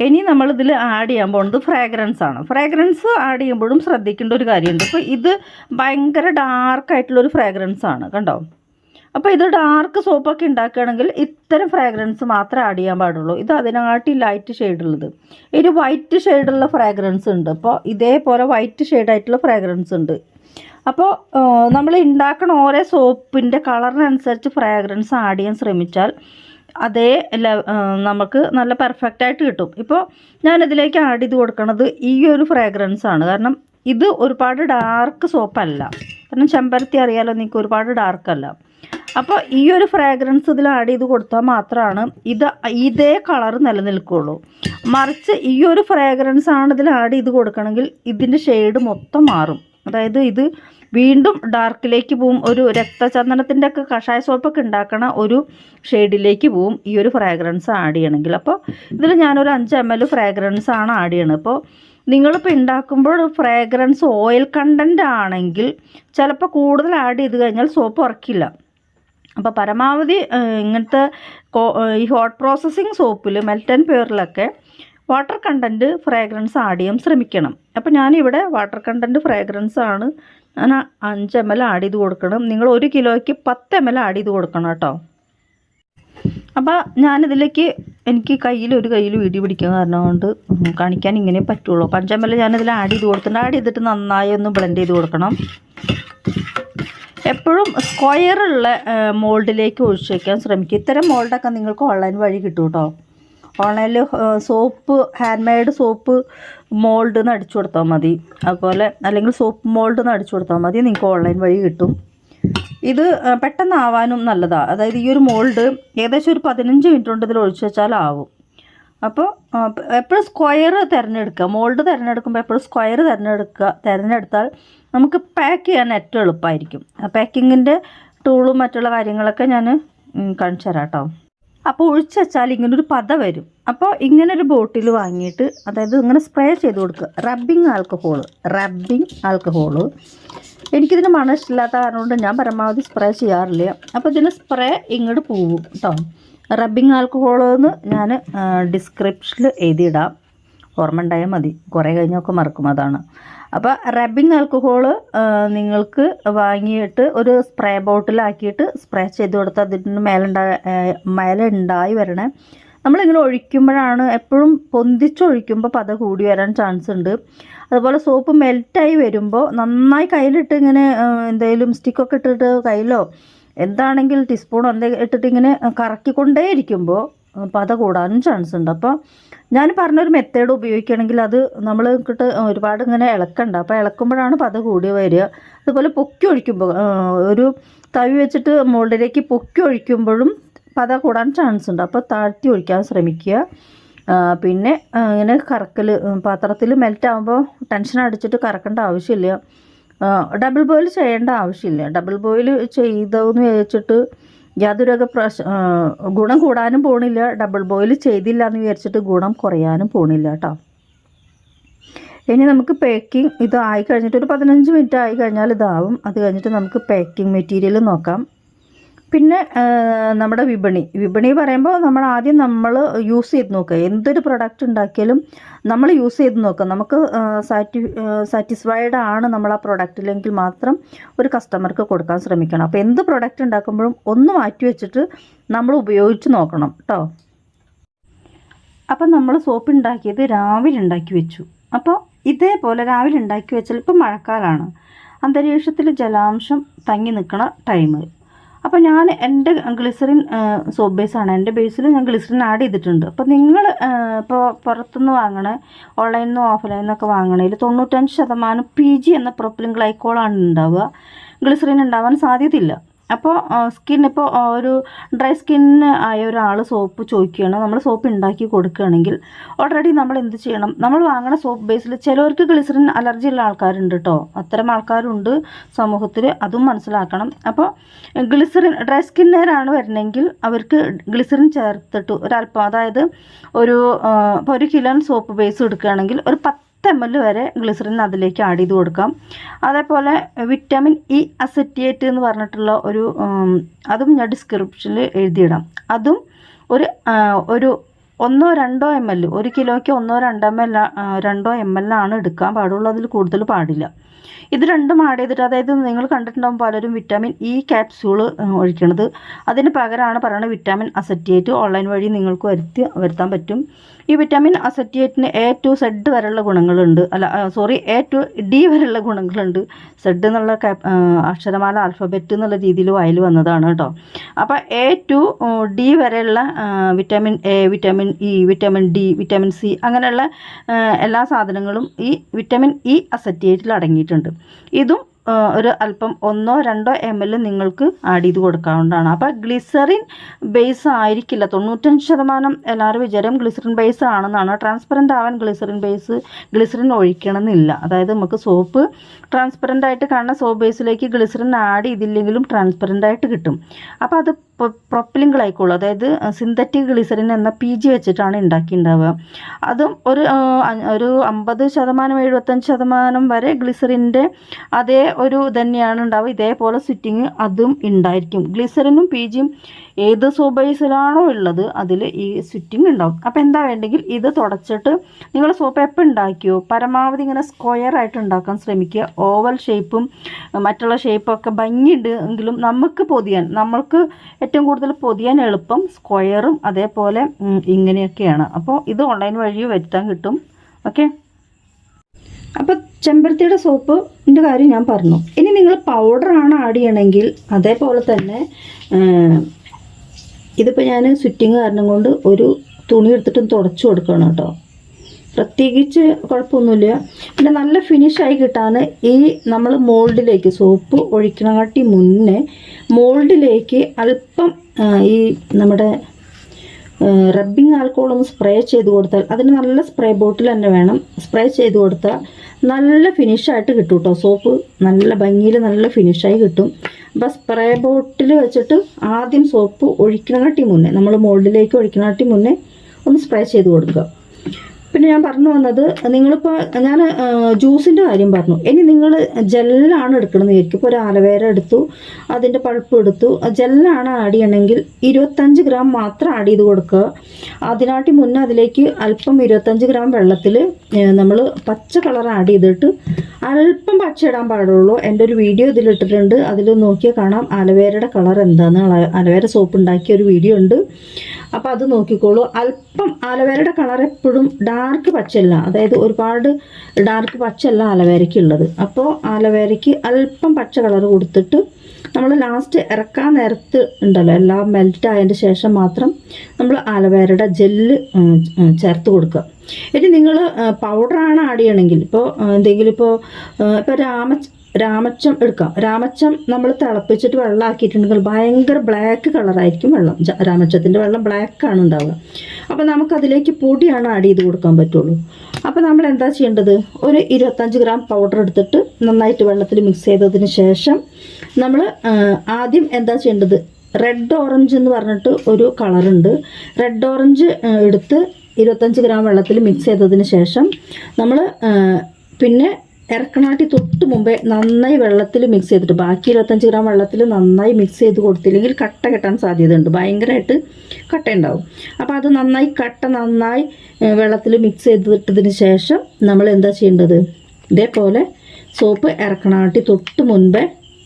ഇനി നമ്മളിതിൽ ആഡ് ചെയ്യാൻ പോകുന്നത് ഫ്രാഗ്രൻസ് ആണ്. ഫ്രാഗ്രൻസ് ആഡ് ചെയ്യുമ്പോഴും ശ്രദ്ധിക്കേണ്ട ഒരു കാര്യമുണ്ട്. ഇപ്പോൾ ഇത് ഭയങ്കര ഡാർക്കായിട്ടുള്ളൊരു ഫ്രാഗ്രൻസ് ആണ്. കണ്ടോ? അപ്പോൾ ഇത് ഡാർക്ക് സോപ്പൊക്കെ ഉണ്ടാക്കുകയാണെങ്കിൽ ഇത്തരം ഫ്രാഗ്രൻസ് മാത്രമേ ആഡ് ചെയ്യാൻ പാടുള്ളൂ. ഇത് അതിനാട്ടി ലൈറ്റ് ഷെയ്ഡുള്ളത് ഒരു വൈറ്റ് ഷെയ്ഡുള്ള ഫ്രാഗ്രൻസ് ഉണ്ട്. അപ്പോൾ ഇതേപോലെ വൈറ്റ് ഷെയ്ഡായിട്ടുള്ള ഫ്രാഗ്രൻസ് ഉണ്ട്. അപ്പോൾ നമ്മൾ ഉണ്ടാക്കുന്ന ഓരോ സോപ്പിന്റെ കളറിനനുസരിച്ച് ഫ്രാഗ്രൻസ് ആഡ് ചെയ്യാൻ ശ്രമിച്ചാൽ അതേ നമുക്ക് നല്ല പെർഫെക്റ്റ് ആയിട്ട് കിട്ടും. ഇപ്പോൾ ഞാനിതിലേക്ക് ആഡ് ചെയ്ത് കൊടുക്കുന്നത് ഈ ഒരു ഫ്രാഗ്രൻസ് ആണ്. കാരണം ഇത് ഒരുപാട് ഡാർക്ക് സോപ്പല്ല കാരണം ചെമ്പരത്തി അറിയാലോ നിങ്ങൾക്ക് ഒരുപാട് ഡാർക്കല്ല അപ്പോൾ ഈ ഒരു ഫ്രാഗ്രൻസ് ഇതിൽ ആഡ് ചെയ്ത് കൊടുത്താൽ മാത്രമാണ് ഇത് ഇതേ കളർ നിലനിൽക്കുകയുള്ളൂ മറിച്ച് ഈ ഒരു ഫ്രാഗ്രൻസ് ആണ് ഇതിൽ ആഡ് ചെയ്ത് കൊടുക്കണമെങ്കിൽ ഇതിന്റെ ഷെയ്ഡ് മൊത്തം മാറും. അതായത് ഇത് വീണ്ടും ഡാർക്കിലേക്ക് പോവും ഒരു രക്തചന്ദനത്തിന്റെ ഒക്കെ കഷായ സോപ്പൊക്കെ ഉണ്ടാക്കണ ഒരു ഷെയ്ഡിലേക്ക് പോവും ഈ ഒരു ഫ്രാഗ്രൻസ് ആഡ് ചെയ്യണമെങ്കിൽ. അപ്പോൾ ഇതിൽ ഞാനൊരു അഞ്ച് എം എൽ ഫ്രാഗ്രൻസ് ആണ് ആഡ് ചെയ്യണത്. അപ്പോൾ നിങ്ങളിപ്പോൾ ഉണ്ടാക്കുമ്പോൾ ഫ്രാഗ്രൻസ് ഓയിൽ കണ്ടന്റ് ആണെങ്കിൽ ചിലപ്പോൾ കൂടുതൽ ആഡ് ചെയ്ത് കഴിഞ്ഞാൽ സോപ്പ് ഉറക്കില്ല. അപ്പോൾ പരമാവധി ഇങ്ങനത്തെ ഈ ഹോട്ട് പ്രോസസ്സിങ് സോപ്പിൽ മെൽറ്റ് ആൻഡ് പ്യൂറിലൊക്കെ വാട്ടർ കണ്ടന്റ് ഫ്രാഗ്രൻസ് ആഡ് ചെയ്യാൻ ശ്രമിക്കണം. അപ്പോൾ ഞാനിവിടെ വാട്ടർ കണ്ടന്റ് ഫ്രാഗ്രൻസ് ആണ് ഞാൻ അഞ്ച് എം എൽ ആഡ് ചെയ്ത് കൊടുക്കണം. നിങ്ങൾ ഒരു കിലോയ്ക്ക് പത്ത് എം എൽ ആഡ് ചെയ്ത് കൊടുക്കണം കേട്ടോ. അപ്പോൾ ഞാനിതിലേക്ക് എനിക്ക് കയ്യിൽ ഒരു കയ്യിൽ വീഡിയോ പിടിക്കാൻ കാരണം കൊണ്ട് കാണിക്കാൻ ഇങ്ങനെ പറ്റുള്ളൂ. അപ്പോൾ അഞ്ച് എം എൽ ഞാനിതിൽ ആഡ് ചെയ്ത് കൊടുത്തിട്ടുണ്ട്. ആഡ് ചെയ്തിട്ട് നന്നായി ഒന്ന് ബ്ലെൻഡ് ചെയ്ത് കൊടുക്കണം. എപ്പോഴും സ്ക്വയറുള്ള മോൾഡിലേക്ക് ഒഴിച്ച് വയ്ക്കാൻ ശ്രമിക്കുക ഇത്തരം മോൾഡൊക്കെ നിങ്ങൾക്ക് ഓൺലൈൻ വഴി കിട്ടും കേട്ടോ ഓൺലൈനിൽ soap hand made soap mould എന്ന് അടിച്ചു കൊടുത്താൽ മതി. അതുപോലെ അല്ലെങ്കിൽ സോപ്പ് മോൾഡ് എന്ന് അടിച്ചു കൊടുത്താൽ മതി. നിങ്ങൾക്ക് ഓൺലൈൻ വഴി കിട്ടും. ഇത് പെട്ടെന്ന് പെട്ടെന്നാവാനും നല്ലതാണ് അതായത് ഈ ഒരു മോൾഡ് ഏകദേശം ഒരു പതിനഞ്ച് മിനിറ്റ് കൊണ്ട് ഇതിൽ ഒഴിച്ചു വെച്ചാലാവും. അപ്പോൾ എപ്പോഴും സ്ക്വയർ തിരഞ്ഞെടുക്കുക. മോൾഡ് തിരഞ്ഞെടുക്കുമ്പോൾ എപ്പോഴും സ്ക്വയർ തിരഞ്ഞെടുക്കുക. തിരഞ്ഞെടുത്താൽ നമുക്ക് പാക്ക് ചെയ്യാൻ ഏറ്റവും എളുപ്പമായിരിക്കും പാക്കിങ്ങിന്റെ ടൂളും മറ്റുള്ള കാര്യങ്ങളൊക്കെ ഞാൻ കാണിച്ചു തരാം കേട്ടോ അപ്പോൾ ഒഴിച്ച് വെച്ചാൽ ഇങ്ങനൊരു പത വരും. അപ്പോൾ ഇങ്ങനൊരു ബോട്ടിൽ വാങ്ങിയിട്ട് അതായത് ഇങ്ങനെ സ്പ്രേ ചെയ്ത് കൊടുക്കുക. റബ്ബിങ് ആൽക്കഹോൾ റബ്ബിങ് ആൽക്കഹോൾ എനിക്കിതിന് മണം ഇഷ്ടമില്ലാത്ത കാരണം കൊണ്ട് ഞാൻ പരമാവധി സ്പ്രേ ചെയ്യാറില്ല. അപ്പോൾ ഇതിന് സ്പ്രേ ഇങ്ങോട്ട് പോവും കേട്ടോ റബ്ബിങ് ആൽക്കഹോൾ എന്ന് ഞാൻ ഡിസ്ക്രിപ്ഷനിൽ എഴുതിയിടാം. ഓർമ്മ ഉണ്ടായാൽ മതി. കുറേ കഴിഞ്ഞൊക്കെ മറക്കും അതാണ്. അപ്പോൾ റബ്ബിംഗ് ആൽക്കഹോൾ നിങ്ങൾക്ക് വാങ്ങിയിട്ട് ഒരു സ്പ്രേ ബോട്ടിലാക്കിയിട്ട് സ്പ്രേ ചെയ്ത് കൊടുത്ത് അതിന് മേലുണ്ടാ മേലെ ഉണ്ടായി വരണേ. നമ്മളിങ്ങനെ ഒഴിക്കുമ്പോഴാണ് എപ്പോഴും പൊന്തിച്ചൊഴിക്കുമ്പോൾ പത കൂടി വരാൻ ചാൻസ് ഉണ്ട്. അതുപോലെ സോപ്പ് മെൽറ്റായി വരുമ്പോൾ നന്നായി കയ്യിലിട്ട് ഇങ്ങനെ എന്തെങ്കിലും സ്റ്റിക്കൊക്കെ ഇട്ടിട്ട് കയ്യിലോ എന്താണെങ്കിൽ ടീസ്പൂണോ എന്തെങ്കിലും ഇട്ടിട്ട് ഇങ്ങനെ കറക്കിക്കൊണ്ടേ ഇരിക്കുമ്പോൾ പത കൂടാനും ചാൻസ് ഉണ്ട്. അപ്പോൾ ഞാൻ പറഞ്ഞൊരു മെത്തേഡ് ഉപയോഗിക്കുകയാണെങ്കിൽ അത് നമ്മൾ കിട്ട് ഒരുപാട് ഇങ്ങനെ ഇളക്കണ്ട. അപ്പോൾ ഇളക്കുമ്പോഴാണ് പത കൂടി വരിക. അതുപോലെ പൊക്കി ഒഴിക്കുമ്പോൾ ഒരു തവി വെച്ചിട്ട് മുകളിലേക്ക് പൊക്കി ഒഴിക്കുമ്പോഴും പത കൂടാൻ ചാൻസ് ഉണ്ട്. അപ്പോൾ താഴ്ത്തി ഒഴിക്കാൻ ശ്രമിക്കുക. പിന്നെ ഇങ്ങനെ കറക്കൽ പാത്രത്തിൽ മെൽറ്റ് ആകുമ്പോൾ ടെൻഷൻ അടിച്ചിട്ട് കറക്കേണ്ട ആവശ്യമില്ല. ഡബിൾ ബോയിൽ ചെയ്യേണ്ട ആവശ്യമില്ല. ഡബിൾ ബോയിൽ ചെയ്തതെന്ന് വിചാരിച്ചിട്ട് യാതൊരുവക പ്രശ് ഗുണം കൂടാനും പോണില്ല. ഡബിൾ ബോയിൽ ചെയ്തില്ല എന്ന് വിചാരിച്ചിട്ട് ഗുണം കുറയാനും പോണില്ല കേട്ടോ ഇനി നമുക്ക് പാക്കിംഗ് ഇത് ആയി കഴിഞ്ഞിട്ട് ഒരു പതിനഞ്ച് മിനിറ്റ് ആയി കഴിഞ്ഞാൽ ഇതാവും. അത് കഴിഞ്ഞിട്ട് നമുക്ക് പാക്കിംഗ് മെറ്റീരിയൽ നോക്കാം. പിന്നെ നമ്മുടെ വിപണി. വിപണി പറയുമ്പോൾ നമ്മൾ ആദ്യം നമ്മൾ യൂസ് ചെയ്ത് നോക്കുക. എന്തൊരു പ്രൊഡക്റ്റ് ഉണ്ടാക്കിയാലും നമ്മൾ യൂസ് ചെയ്ത് നോക്കുക. നമുക്ക് സാറ്റി സാറ്റിസ്ഫൈഡ് ആണ് നമ്മൾ ആ പ്രൊഡക്റ്റിലെങ്കിൽ മാത്രം ഒരു കസ്റ്റമർക്ക് കൊടുക്കാൻ ശ്രമിക്കണം. അപ്പോൾ എന്ത് പ്രൊഡക്റ്റ് ഉണ്ടാക്കുമ്പോഴും ഒന്ന് മാറ്റി വെച്ചിട്ട് നമ്മൾ ഉപയോഗിച്ച് നോക്കണം കേട്ടോ. അപ്പം നമ്മൾ സോപ്പ് ഉണ്ടാക്കിയത് രാവിലെ ഉണ്ടാക്കി വെച്ചു. അപ്പോൾ ഇതേപോലെ രാവിലെ ഉണ്ടാക്കി വെച്ചാൽ ഇപ്പം മഴക്കാലമാണ് അന്തരീക്ഷത്തിൽ ജലാംശം തങ്ങി നിൽക്കണ ടൈം അപ്പോൾ ഞാൻ എന്റെ ഗ്ലിസറിൻ സോപ്പ് ബേസാണ് എന്റെ ബേസിൽ ഞാൻ ഗ്ലിസറിൻ ആഡ് ചെയ്തിട്ടുണ്ട്. അപ്പോൾ നിങ്ങൾ ഇപ്പോൾ പുറത്തുനിന്ന് വാങ്ങണ ഓൺലൈനിൽ നിന്നും ഓഫ്ലൈനിൽ നിന്നൊക്കെ വാങ്ങണതിൽ തൊണ്ണൂറ്റഞ്ച് ശതമാനം പി ജി എന്ന പ്രൊപ്പിലിൻ ഗ്ലൈക്കോളാണ് ഉണ്ടാവുക. ഗ്ലിസറിൻ ഉണ്ടാവാൻ സാധ്യതയില്ല. അപ്പോൾ സ്കിൻ ഇപ്പോൾ ഒരു ഡ്രൈ സ്കിന്നിന് ആയ ഒരാൾ സോപ്പ് ചോദിക്കുകയാണ്. നമ്മൾ സോപ്പ് ഉണ്ടാക്കി കൊടുക്കുകയാണെങ്കിൽ ഓൾറെഡി നമ്മൾ എന്ത് ചെയ്യണം? നമ്മൾ വാങ്ങണ സോപ്പ് ബേസിൽ ചിലവർക്ക് ഗ്ലിസറിൻ അലർജി ഉള്ള ആൾക്കാരുണ്ട് കേട്ടോ അത്തരം ആൾക്കാരുണ്ട് സമൂഹത്തിൽ അതും മനസ്സിലാക്കണം. അപ്പോൾ ഗ്ലിസറിൻ ഡ്രൈ സ്കിന്നുകാരാണ് വരണമെങ്കിൽ അവർക്ക് ഗ്ലിസറിൻ ചേർത്തിട്ട് ഒരല്പം അതായത് ഒരു ഇപ്പോൾ ഒരു കിലോ സോപ്പ് ബേസ് എടുക്കുകയാണെങ്കിൽ ഒരു പത്ത് എം എൽ വരെ ഗ്ലിസറിൻ അതിലേക്ക് ആഡ് ചെയ്ത് കൊടുക്കാം. അതേപോലെ വിറ്റാമിൻ ഇ അസറ്റിയേറ്റ് എന്ന് പറഞ്ഞിട്ടുള്ള ഒരു അതും ഞാൻ ഡിസ്ക്രിപ്ഷനിൽ എഴുതിയിടാം. അതും ഒരു ഒരു ഒന്നോ രണ്ടോ എം എൽ ഒരു കിലോയ്ക്ക് ഒന്നോ രണ്ടോ എം എൽ രണ്ടോ എം എൽ ആണ് എടുക്കാൻ പാടുള്ളൂ. അതിൽ കൂടുതൽ പാടില്ല. ഇത് രണ്ടും ആഡ് ചെയ്തിട്ട് അതായത് നിങ്ങൾ കണ്ടിട്ടുണ്ടാകും പലരും വിറ്റാമിൻ ഇ ക്യാപ്സ്യൂൾ ഒഴിക്കണത്. അതിന് പകരമാണ് പറയുന്നത് വിറ്റാമിൻ അസറ്റിയേറ്റ് ഓൺലൈൻ വഴി നിങ്ങൾക്ക് വരുത്തി വരുത്താൻ പറ്റും. ഈ വിറ്റാമിൻ അസറ്റിയേറ്റിന് എ ടു സെഡ് വരെയുള്ള ഗുണങ്ങളുണ്ട്. അല്ല സോറി എ ടു ഡി വരെയുള്ള ഗുണങ്ങളുണ്ട്. സെഡ് എന്നുള്ള അക്ഷരമാല ആൽഫബറ്റ് എന്നുള്ള രീതിയിൽ വായിൽ വന്നതാണ് കേട്ടോ. അപ്പോൾ എ ടു ഡി വരെയുള്ള vitamin A vitamin E vitamin D vitamin C അങ്ങനെയുള്ള എല്ലാ സാധനങ്ങളും ഈ വിറ്റാമിൻ ഇ അസറ്റിയേറ്റിൽ അടങ്ങിയിട്ടുണ്ട്. ഇതും ഒരു അല്പം ഒന്നോ രണ്ടോ എം എൽ നിങ്ങൾക്ക് ആഡ് ചെയ്ത് കൊടുക്കാവുന്നതാണ്. അപ്പോൾ ഗ്ലിസറിൻ ബേസ് ആയിരിക്കില്ല. തൊണ്ണൂറ്റഞ്ച് ശതമാനം എല്ലാവരും വിചാരം ഗ്ലിസറിൻ ബേസ് ആണെന്നാണ്. ട്രാൻസ്പെറന്റ് ആവാൻ ഗ്ലിസറിൻ ബേസ് ഗ്ലിസറിൻ ഒഴിക്കണമെന്നില്ല. അതായത് നമുക്ക് സോപ്പ് ട്രാൻസ്പെറന്റ് ആയിട്ട് കാണുന്ന സോപ്പ് ബേസിലേക്ക് ഗ്ലിസറിൻ ആഡ് ചെയ്തില്ലെങ്കിലും ട്രാൻസ്പെറന്റ് ആയിട്ട് കിട്ടും. അപ്പോൾ അത് പ്രൊപ്പലിൻ ഗ്ലൈക്കോൾ അതായത് സിന്തറ്റിക് ഗ്ലിസറിൻ എന്ന പി ജി വെച്ചിട്ടാണ് ഉണ്ടാക്കിയിട്ടുണ്ടാവുക അതും ഒരു ഒരു അമ്പത് ശതമാനം എഴുപത്തഞ്ച് ശതമാനം വരെ ഗ്ലിസറിന്റെ അതേ ഒരു തന്നെയാണ് ഉണ്ടാവുക. ഇതേപോലെ സിറ്റിങ് അതും ഉണ്ടായിരിക്കും. ഗ്ലിസറിനും പി ജിയും ഏത് സോപ്പ് ഉള്ളത് അതിൽ ഈ സിറ്റിങ് ഉണ്ടാവും. അപ്പോൾ എന്താ വേണ്ടെങ്കിൽ ഇത് തുടച്ചിട്ട് നിങ്ങൾ സോപ്പ് എപ്പോൾ ഉണ്ടാക്കിയോ? പരമാവധി ഇങ്ങനെ സ്ക്വയർ ആയിട്ട് ഉണ്ടാക്കാൻ ശ്രമിക്കുക. ഓവൽ ഷേപ്പും മറ്റുള്ള ഷേപ്പും ഷേപ്പൊക്കെ ഭംഗിയുണ്ട് എങ്കിലും നമുക്ക് പൊതിയാൻ നമ്മൾക്ക് ഏറ്റവും കൂടുതൽ പൊതിയാൻ എളുപ്പം സ്ക്വയറും അതേപോലെ ഇങ്ങനെയൊക്കെയാണ്. അപ്പോൾ ഇത് ഓൺലൈൻ വഴി വരുത്താൻ കിട്ടും. ഓക്കെ അപ്പോൾ ചെമ്പരത്തിയുടെ സോപ്പിന്റെ കാര്യം ഞാൻ പറഞ്ഞു. ഇനി നിങ്ങൾ പൗഡറാണ് ആഡ് ചെയ്യണമെങ്കിൽ അതേപോലെ തന്നെ ഇതിപ്പോൾ ഞാൻ സ്വിറ്റിങ് കാരണം കൊണ്ട് ഒരു തുണി എടുത്തിട്ട് തുടച്ചു കൊടുക്കണം കേട്ടോ. പ്രത്യേകിച്ച് കുഴപ്പമൊന്നുമില്ല. പിന്നെ നല്ല ഫിനിഷായി കിട്ടാൻ ഈ നമ്മൾ മോൾഡിലേക്ക് സോപ്പ് ഒഴിക്കണ കാട്ടി മുന്നേ മോൾഡിലേക്ക് അല്പം ഈ നമ്മുടെ റബ്ബിംഗ് ആൽക്കോളും സ്പ്രേ ചെയ്ത് കൊടുത്താൽ അതിന് നല്ല സ്പ്രേ ബോട്ടിൽ തന്നെ വേണം. സ്പ്രേ ചെയ്ത് കൊടുത്താൽ നല്ല ഫിനിഷായിട്ട് കിട്ടും കേട്ടോ സോപ്പ് നല്ല ഭംഗിയിൽ നല്ല ഫിനിഷായി കിട്ടും. അപ്പോൾ സ്പ്രേ ബോട്ടിൽ വെച്ചിട്ട് ആദ്യം സോപ്പ് ഒഴിക്കണകാട്ടി മുന്നേ നമ്മൾ മോൾഡിലേക്ക് ഒഴിക്കണകാട്ടി മുന്നേ ഒന്ന് സ്പ്രേ ചെയ്ത് കൊടുക്കുക. പിന്നെ ഞാൻ പറഞ്ഞു വന്നത് നിങ്ങളിപ്പോൾ ഞാൻ ജ്യൂസിന്റെ കാര്യം പറഞ്ഞു. ഇനി നിങ്ങൾ ജെല്ലാണ് എടുക്കണമെന്ന് വിചാരിക്കും. ഇപ്പോൾ ഒരു ആലവേര എടുത്തു അതിന്റെ പൾപ്പ് എടുത്തു ജെല്ലാണ് ആഡ് ചെയ്യണമെങ്കിൽ ഇരുപത്തഞ്ച് ഗ്രാം മാത്രം ആഡ് ചെയ്ത് കൊടുക്കുക. അതിനാട്ടി മുന്നേ അതിലേക്ക് അല്പം ഇരുപത്തഞ്ച് ഗ്രാം വെള്ളത്തിൽ നമ്മൾ പച്ച കളർ ആഡ് ചെയ്തിട്ട് അല്പം പച്ച ഇടാൻ പാടുള്ളൂ. എന്റെ ഒരു വീഡിയോ ഇതിലിട്ടിട്ടുണ്ട് അതിൽ നോക്കിയാൽ കാണാം ആലവേരയുടെ കളർ എന്താണെന്ന് ആലവേര സോപ്പ് ഉണ്ടാക്കിയ ഒരു വീഡിയോ ഉണ്ട്. അപ്പോൾ അത് നോക്കിക്കോളൂ. അല്പം ആലവേരയുടെ കളർ എപ്പോഴും ഡാർക്ക് പച്ചല്ല അതായത് ഒരുപാട് ഡാർക്ക് പച്ചല്ല ആലവേരയ്ക്ക് ഉള്ളത് അപ്പോൾ ആലവേരയ്ക്ക് അല്പം പച്ച കളർ കൊടുത്തിട്ട് നമ്മൾ ലാസ്റ്റ് ഇറക്കാൻ നേരത്ത് ഉണ്ടല്ലോ എല്ലാം മെൽറ്റ് ആയതിന്റെ ശേഷം മാത്രം നമ്മൾ ആലവേരയുടെ ജെല്ല് ചേർത്ത് കൊടുക്കുക. ഇനി നിങ്ങൾ പൗഡറാണ് ആഡ് ചെയ്യണമെങ്കിൽ. ഇപ്പോൾ എന്തെങ്കിലും ഇപ്പോൾ ഇപ്പോൾ രാമ രാമച്ചം എടുക്കാം. രാമച്ചം നമ്മൾ തിളപ്പിച്ചിട്ട് വെള്ളമാക്കിയിട്ടുണ്ടെങ്കിൽ ഭയങ്കര ബ്ലാക്ക് കളറായിരിക്കും വെള്ളം. രാമച്ചത്തിന്റെ വെള്ളം ബ്ലാക്ക് ആണ് ഉണ്ടാവുക. അപ്പോൾ നമുക്കതിലേക്ക് പൊടിയാണ് ആഡ് ചെയ്ത് കൊടുക്കാൻ പറ്റുള്ളൂ. അപ്പോൾ നമ്മൾ എന്താ ചെയ്യേണ്ടത്? ഒരു ഇരുപത്തഞ്ച് ഗ്രാം പൗഡർ എടുത്തിട്ട് നന്നായിട്ട് വെള്ളത്തിൽ മിക്സ് ചെയ്തതിന് ശേഷം നമ്മൾ ആദ്യം എന്താ ചെയ്യേണ്ടത്? റെഡ് ഓറഞ്ച് എന്ന് പറഞ്ഞിട്ട് ഒരു കളറുണ്ട് റെഡ് ഓറഞ്ച് എടുത്ത് ഇരുപത്തഞ്ച് ഗ്രാം വെള്ളത്തിൽ മിക്സ് ചെയ്തതിന് ശേഷം നമ്മൾ പിന്നെ ഇറക്കണാട്ടി തൊട്ട് മുമ്പേ നന്നായി വെള്ളത്തിൽ മിക്സ് ചെയ്തിട്ട് ബാക്കി ഇരുപത്തഞ്ച് ഗ്രാം വെള്ളത്തിൽ നന്നായി മിക്സ് ചെയ്ത് കൊടുത്തില്ലെങ്കിൽ കട്ട കെട്ടാൻ സാധ്യതയുണ്ട്. ഭയങ്കരമായിട്ട് കട്ട ഉണ്ടാവും അപ്പോൾ അത് നന്നായി കട്ട നന്നായി വെള്ളത്തിൽ മിക്സ് ചെയ്തിട്ടതിന് ശേഷം നമ്മൾ എന്താ ചെയ്യേണ്ടത്? ഇതേപോലെ സോപ്പ് ഇറക്കണാട്ടി തൊട്ട് മുൻപേ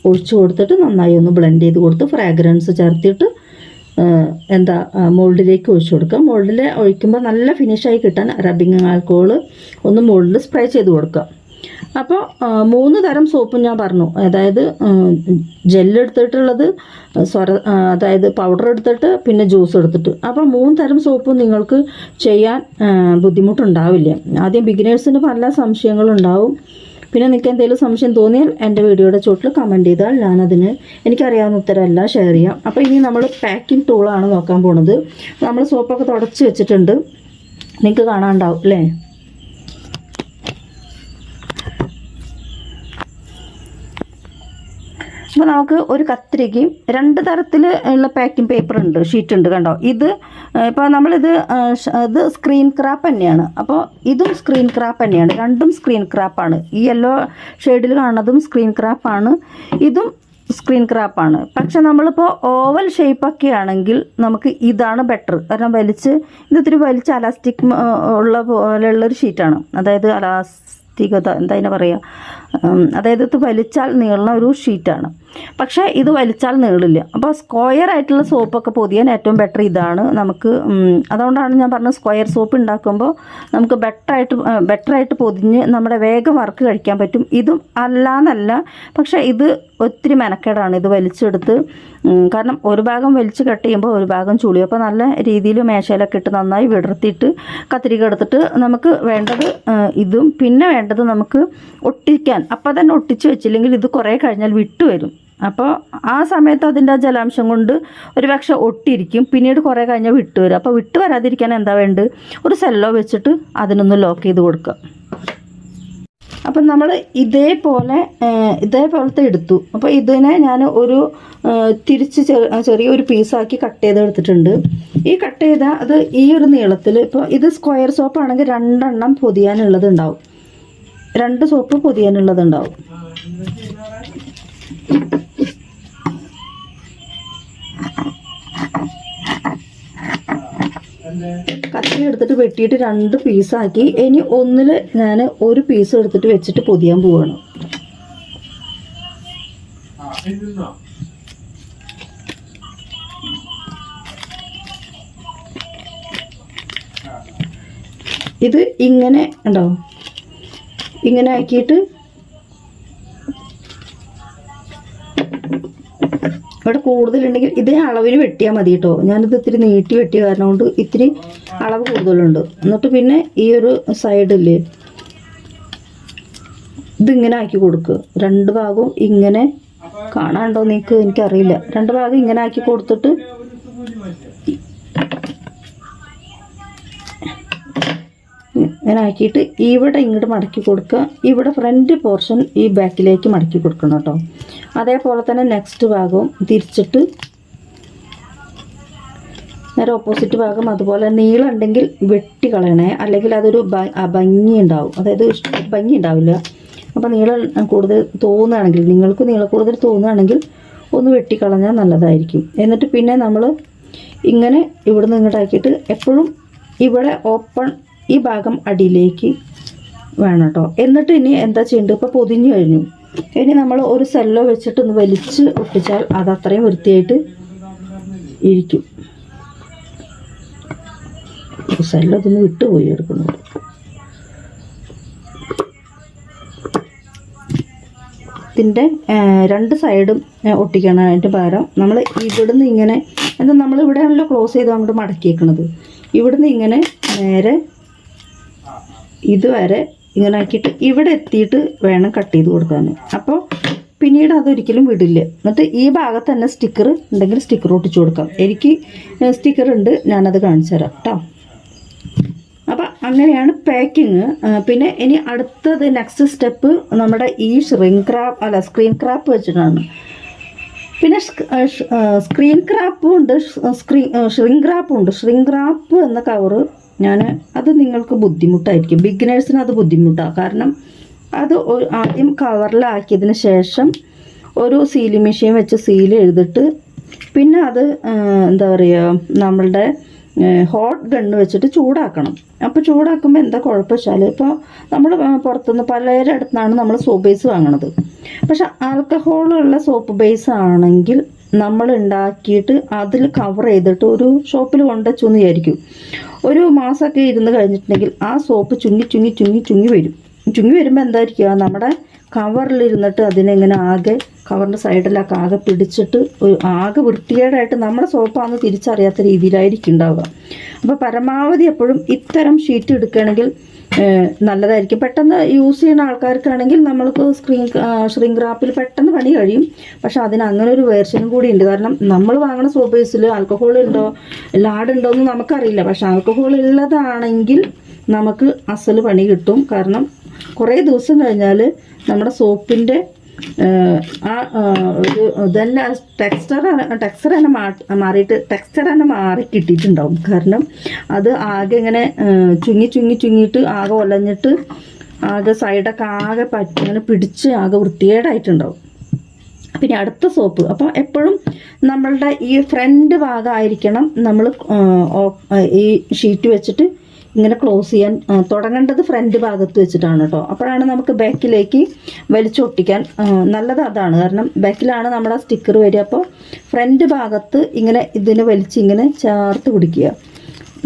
ഒഴിച്ചു കൊടുത്തിട്ട് നന്നായി ഒന്ന് ബ്ലെൻഡ് ചെയ്ത് കൊടുത്ത് ഫ്രാഗ്രൻസ് ചേർത്തിട്ട് എന്താ മോൾഡിലേക്ക് ഒഴിച്ചു കൊടുക്കുക. മോൾഡിൽ ഒഴിക്കുമ്പോൾ നല്ല ഫിനിഷായി കിട്ടാൻ റബ്ബിങ് ആൽക്കോൾ ഒന്ന് മോൾഡിൽ സ്പ്രേ ചെയ്ത് കൊടുക്കുക. അപ്പോൾ മൂന്ന് തരം സോപ്പും ഞാൻ പറഞ്ഞു. അതായത് ജെല്ലെടുത്തിട്ടുള്ളത് സ്വര അതായത് പൗഡർ എടുത്തിട്ട് പിന്നെ ജ്യൂസ് എടുത്തിട്ട്. അപ്പോൾ മൂന്ന് തരം സോപ്പും നിങ്ങൾക്ക് ചെയ്യാൻ ബുദ്ധിമുട്ടുണ്ടാവില്ല. ആദ്യം ബിഗിനേഴ്സിന് പല സംശയങ്ങളുണ്ടാവും. പിന്നെ നിങ്ങൾക്ക് എന്തെങ്കിലും സംശയം തോന്നിയാൽ എന്റെ വീഡിയോയുടെ ചോട്ടിൽ കമന്റ് ചെയ്താൽ ഞാനതിന് എനിക്കറിയാവുന്ന ഉത്തരമെല്ലാം ഷെയർ ചെയ്യാം. അപ്പോൾ ഇനി നമ്മൾ പാക്കിംഗ് ടൂളാണ് നോക്കാൻ പോണത്. നമ്മൾ സോപ്പൊക്കെ തുടച്ച് വെച്ചിട്ടുണ്ട്. നിങ്ങൾക്ക് കാണാണ്ടാവും അല്ലേ? അപ്പോൾ നമുക്ക് ഒരു കത്തിരിക്കയും രണ്ട് തരത്തിൽ ഉള്ള പാക്കിംഗ് പേപ്പർ ഉണ്ട് ഷീറ്റ് ഉണ്ട് കണ്ടോ? ഇത് ഇപ്പോൾ നമ്മളിത് ഇത് സ്ക്രീൻ ക്രാപ്പ് തന്നെയാണ്. അപ്പോൾ ഇതും സ്ക്രീൻ ക്രാപ്പ് തന്നെയാണ്. രണ്ടും സ്ക്രീൻ ക്രാപ്പാണ് ഈ യെല്ലോ ഷെയ്ഡിൽ കാണുന്നതും സ്ക്രീൻ ക്രാപ്പാണ് ഇതും സ്ക്രീൻ ക്രാപ്പാണ് പക്ഷെ നമ്മളിപ്പോൾ ഓവൽ ഷേപ്പൊക്കെ ആണെങ്കിൽ നമുക്ക് ഇതാണ് ബെറ്റർ കാരണം വലിച്ച് ഇതൊത്തിരി വലിച്ച് അലാസ്റ്റിക് ഉള്ള പോലെയുള്ളൊരു ഷീറ്റാണ് അതായത് അലാസ്റ്റികത എന്താ പറയുക അതായത് ഇത് വലിച്ചാൽ നീളുന്ന ഒരു ഷീറ്റാണ് പക്ഷേ ഇത് വലിച്ചാൽ നീളില്ല. അപ്പോൾ സ്ക്വയർ ആയിട്ടുള്ള സോപ്പൊക്കെ പൊതിയാൻ ഏറ്റവും ബെറ്റർ ഇതാണ് നമുക്ക് അതുകൊണ്ടാണ് ഞാൻ പറഞ്ഞത് സ്ക്വയർ സോപ്പ് ഉണ്ടാക്കുമ്പോൾ നമുക്ക് ബെറ്ററായിട്ട് ബെറ്ററായിട്ട് പൊതിഞ്ഞ് നമ്മുടെ വേഗം വർക്ക് കഴിക്കാൻ പറ്റും. ഇതും അല്ലാന്നല്ല പക്ഷേ ഇത് ഒത്തിരി മെനക്കേടാണ് ഇത് വലിച്ചെടുത്ത്. കാരണം ഒരു ഭാഗം വലിച്ച് കട്ട് ചെയ്യുമ്പോൾ ഒരു ഭാഗം ചുളി. അപ്പോൾ നല്ല രീതിയിൽ മേശയിലൊക്കെ ഇട്ട് നന്നായി വിടർത്തിയിട്ട് കത്തിരിക്ക എടുത്തിട്ട് നമുക്ക് വേണ്ടത് ഇതും. പിന്നെ വേണ്ടത് നമുക്ക് ഒട്ടിക്കാൻ അപ്പോൾ തന്നെ ഒട്ടിച്ച് വെച്ചില്ലെങ്കിൽ ഇത് കുറേ കഴിഞ്ഞാൽ വിട്ടു വരും. അപ്പോൾ ആ സമയത്ത് അതിന്റെ ആ ജലാംശം കൊണ്ട് ഒരു പക്ഷെ ഒട്ടിയിരിക്കും പിന്നീട് കുറേ കഴിഞ്ഞാൽ വിട്ടു വരും. അപ്പോൾ വിട്ടു വരാതിരിക്കാൻ എന്താ വേണ്ടത്? ഒരു സെല്ലോ വെച്ചിട്ട് അതിനൊന്ന് ലോക്ക് ചെയ്ത് കൊടുക്കുക അപ്പം നമ്മൾ ഇതേപോലെ ഇതേപോലത്തെ എടുത്തു. അപ്പോൾ ഇതിനെ ഞാൻ ഒരു തിരിച്ച് ചെറിയൊരു പീസാക്കി കട്ട് ചെയ്ത് എടുത്തിട്ടുണ്ട്. ഈ കട്ട് ചെയ്ത അത് ഈ ഒരു നീളത്തിൽ ഇപ്പോൾ ഇത് സ്ക്വയർ സോപ്പ് ആണെങ്കിൽ രണ്ടെണ്ണം പൊതിയാനുള്ളത് ഉണ്ടാവും രണ്ട് സോപ്പ് പൊതിയാനുള്ളത് ഉണ്ടാവും കത്തി എടുത്തിട്ട് വെട്ടിയിട്ട് രണ്ട് പീസാക്കി. ഇനി ഒന്നിൽ ഞാൻ ഒരു പീസ് എടുത്തിട്ട് വെച്ചിട്ട് പൊതിയാൻ പോവാണ്. ഇത് ഇങ്ങനെ ഉണ്ടോ? ഇങ്ങനെ ആക്കിയിട്ട് ഇവിടെ കൂടുതലുണ്ടെങ്കിൽ ഇതേ അളവിൽ വെട്ടിയാൽ മതി കേട്ടോ. ഞാനിത് ഇത്തിരി നീട്ടി വെട്ടിയ കാരണം കൊണ്ട് ഇത്തിരി അളവ് കൂടുതലുണ്ട്. എന്നിട്ട് പിന്നെ ഈ ഒരു സൈഡില്ലേ ഇതിങ്ങനെ ആക്കി കൊടുക്കുക രണ്ട് ഭാഗവും ഇങ്ങനെ കാണാണ്ടോ നിങ്ങൾക്ക്? എനിക്കറിയില്ല. രണ്ട് ഭാഗം ഇങ്ങനെ ആക്കി കൊടുത്തിട്ട് ഇങ്ങനെ ആക്കിയിട്ട് ഇവിടെ ഇങ്ങോട്ട് മടക്കി കൊടുക്കുക. ഇവിടെ ഫ്രണ്ട് പോർഷൻ ഈ ബാക്കിലേക്ക് മടക്കി കൊടുക്കണം കേട്ടോ. അതേപോലെ തന്നെ നെക്സ്റ്റ് ഭാഗവും തിരിച്ചിട്ട് നേരെ ഓപ്പോസിറ്റ് ഭാഗം അതുപോലെ നീളം ഉണ്ടെങ്കിൽ വെട്ടി കളയണേ. അല്ലെങ്കിൽ അതൊരു ഭംഗി ഉണ്ടാവും. അതായത് ഭംഗി ഉണ്ടാവില്ല. അപ്പോൾ നീളം കൂടുതൽ തോന്നുകയാണെങ്കിൽ നിങ്ങൾക്ക് നീളം കൂടുതൽ തോന്നുകയാണെങ്കിൽ ഒന്ന് വെട്ടിക്കളഞ്ഞാൽ നല്ലതായിരിക്കും. എന്നിട്ട് പിന്നെ നമ്മൾ ഇങ്ങനെ ഇവിടുന്ന് ഇങ്ങോട്ടാക്കിയിട്ട് എപ്പോഴും ഇവിടെ ഓപ്പൺ ഈ ഭാഗം അടിയിലേക്ക് വേണം കേട്ടോ എന്നിട്ട് ഇനി എന്താ ചെയ്യേണ്ടത്? ഇപ്പോൾ പൊതിഞ്ഞു കഴിഞ്ഞു. ഇനി നമ്മൾ ഒരു സെല്ലോ വെച്ചിട്ട് ഒന്ന് വലിച്ച് ഒട്ടിച്ചാൽ അത് അത്രയും വൃത്തിയായിട്ട് ഇരിക്കും. സെല്ലോ ഇതൊന്ന് വിട്ടുപോയി എടുക്കുന്നു. ഇതിന്റെ രണ്ട് സൈഡും ഒട്ടിക്കണതിന്റെ പകരം നമ്മൾ ഇവിടുന്ന് ഇങ്ങനെ എന്താ നമ്മൾ ഇവിടെയാണല്ലോ ക്ലോസ് ചെയ്ത് അങ്ങോട്ട് മടക്കിയേക്കണത്. ഇവിടുന്ന് ഇങ്ങനെ നേരെ ഇതുവരെ ഇങ്ങനെ ആക്കിയിട്ട് ഇവിടെ എത്തിയിട്ട് വേണം കട്ട് ചെയ്ത് കൊടുക്കാൻ അപ്പോൾ പിന്നീട് അതൊരിക്കലും വിടില്ല. എന്നിട്ട് ഈ ഭാഗത്ത് തന്നെ സ്റ്റിക്കർ ഉണ്ടെങ്കിൽ സ്റ്റിക്കർ ഒട്ടിച്ചു കൊടുക്കാം. എനിക്ക് സ്റ്റിക്കർ ഉണ്ട് ഞാനത് കാണിച്ചു തരാം കേട്ടോ അപ്പം അങ്ങനെയാണ് പാക്കിങ് പിന്നെ ഇനി അടുത്തത് നെക്സ്റ്റ് സ്റ്റെപ്പ് നമ്മുടെ ഈ ഷ്രിങ്ക് ക്രാപ്പ് അല്ല സ്ക്രീൻ ക്രാപ്പ് വെച്ചിട്ടാണ്. പിന്നെ സ്ക്രീൻ ക്രാപ്പും ഉണ്ട് സ്ക്രീൻ ഷ്രിങ് ക്രാപ്പും ഉണ്ട്. ഷ്രിങ് ക്രാപ്പ് എന്ന കവറ് ഞാൻ അത് നിങ്ങൾക്ക് ബുദ്ധിമുട്ടായിരിക്കും. ബിഗിനേഴ്സിന് അത് ബുദ്ധിമുട്ടാണ് കാരണം അത് ആദ്യം കവറിലാക്കിയതിന് ശേഷം ഒരു സീലിംഗ് മെഷീൻ വെച്ച് സീൽ എഴുതിട്ട് പിന്നെ അത് എന്താ പറയുക നമ്മളുടെ ഹോട്ട് ഗണ്ണ് വെച്ചിട്ട് ചൂടാക്കണം. അപ്പോൾ ചൂടാക്കുമ്പോൾ എന്താ കുഴപ്പം വെച്ചാൽ ഇപ്പോൾ നമ്മൾ പുറത്തുനിന്ന് പലരുടെ അടുത്താണ് നമ്മൾ സോപ്പ് ബേസ് വാങ്ങണത്. പക്ഷെ ആൽക്കഹോളുള്ള സോപ്പ് ബേസ് ആണെങ്കിൽ നമ്മൾ ഉണ്ടാക്കിയിട്ട് അതിൽ കവർ ചെയ്തിട്ട് ഒരു ഷോപ്പിൽ കൊണ്ടുവച്ചു എന്ന് വിചാരിക്കും. ഒരു മാസമൊക്കെ ഇരുന്ന് കഴിഞ്ഞിട്ടുണ്ടെങ്കിൽ ആ സോപ്പ് ചുങ്ങി ചുങ്ങി ചുങ്ങി ചുങ്ങി വരും. ചുങ്ങി വരുമ്പോൾ എന്തായിരിക്കുക നമ്മുടെ കവറിലിരുന്നിട്ട് അതിനെങ്ങനെ ആകെ കവറിന്റെ സൈഡിലൊക്കെ ആകെ പിടിച്ചിട്ട് ഒരു ആകെ വൃത്തികേടായിട്ട് നമ്മുടെ സോപ്പാന്ന് തിരിച്ചറിയാത്ത രീതിയിലായിരിക്കും ഉണ്ടാവുക. അപ്പോൾ പരമാവധി എപ്പോഴും ഇത്തരം ഷീറ്റ് എടുക്കുകയാണെങ്കിൽ നല്ലതായിരിക്കും. പെട്ടെന്ന് യൂസ് ചെയ്യുന്ന ആൾക്കാർക്കാണെങ്കിൽ നമ്മൾക്ക് സ്ക്രീൻ ഷ്രിങ്ക് റാപ്പിൽ പെട്ടെന്ന് പണി കഴിയും. പക്ഷെ അതിന് അങ്ങനെ ഒരു വേർഷനും കൂടി ഉണ്ട്. കാരണം നമ്മൾ വാങ്ങുന്ന സോപ്പേഴ്സിൽ ആൽക്കഹോൾ ഉണ്ടോ ലാഡുണ്ടോ എന്ന് നമുക്കറിയില്ല. പക്ഷെ ആൽക്കഹോൾ ഉള്ളതാണെങ്കിൽ നമുക്ക് അസൽ പണി കിട്ടും. കാരണം കുറേ ദിവസം കഴിഞ്ഞാൽ നമ്മുടെ സോപ്പിന്റെ ആ ഒരു ഇതെല്ലാം ടെക്സ്ചർ ടെക്സ്ചർ തന്നെ മാറിയിട്ട് ടെക്സ്ചർ തന്നെ മാറി കിട്ടിയിട്ടുണ്ടാവും. കാരണം അത് ആകെ ഇങ്ങനെ ചുങ്ങി ചുങ്ങി ചുങ്ങിയിട്ട് ആകെ ഒലഞ്ഞിട്ട് ആകെ സൈഡൊക്കെ ആകെ പറ്റി ഇങ്ങനെ പിടിച്ച് ആകെ വൃത്തികേടായിട്ടുണ്ടാവും. പിന്നെ അടുത്ത സോപ്പ് അപ്പോൾ എപ്പോഴും നമ്മളുടെ ഈ ഫ്രണ്ട് ഭാഗമായിരിക്കണം നമ്മൾ ഈ ഷീറ്റ് വെച്ചിട്ട് ഇങ്ങനെ ക്ലോസ് ചെയ്യാൻ തുടങ്ങേണ്ടത് ഫ്രണ്ട് ഭാഗത്ത് വെച്ചിട്ടാണ് കേട്ടോ അപ്പോഴാണ് നമുക്ക് ബാക്കിലേക്ക് വലിച്ചൊട്ടിക്കാൻ നല്ലത് അതാണ്. കാരണം ബാക്കിലാണ് നമ്മുടെ സ്റ്റിക്കർ വരിക. അപ്പോൾ ഫ്രണ്ട് ഭാഗത്ത് ഇങ്ങനെ ഇതിന് വലിച്ച് ഇങ്ങനെ ചേർത്ത് പിടിക്കുക.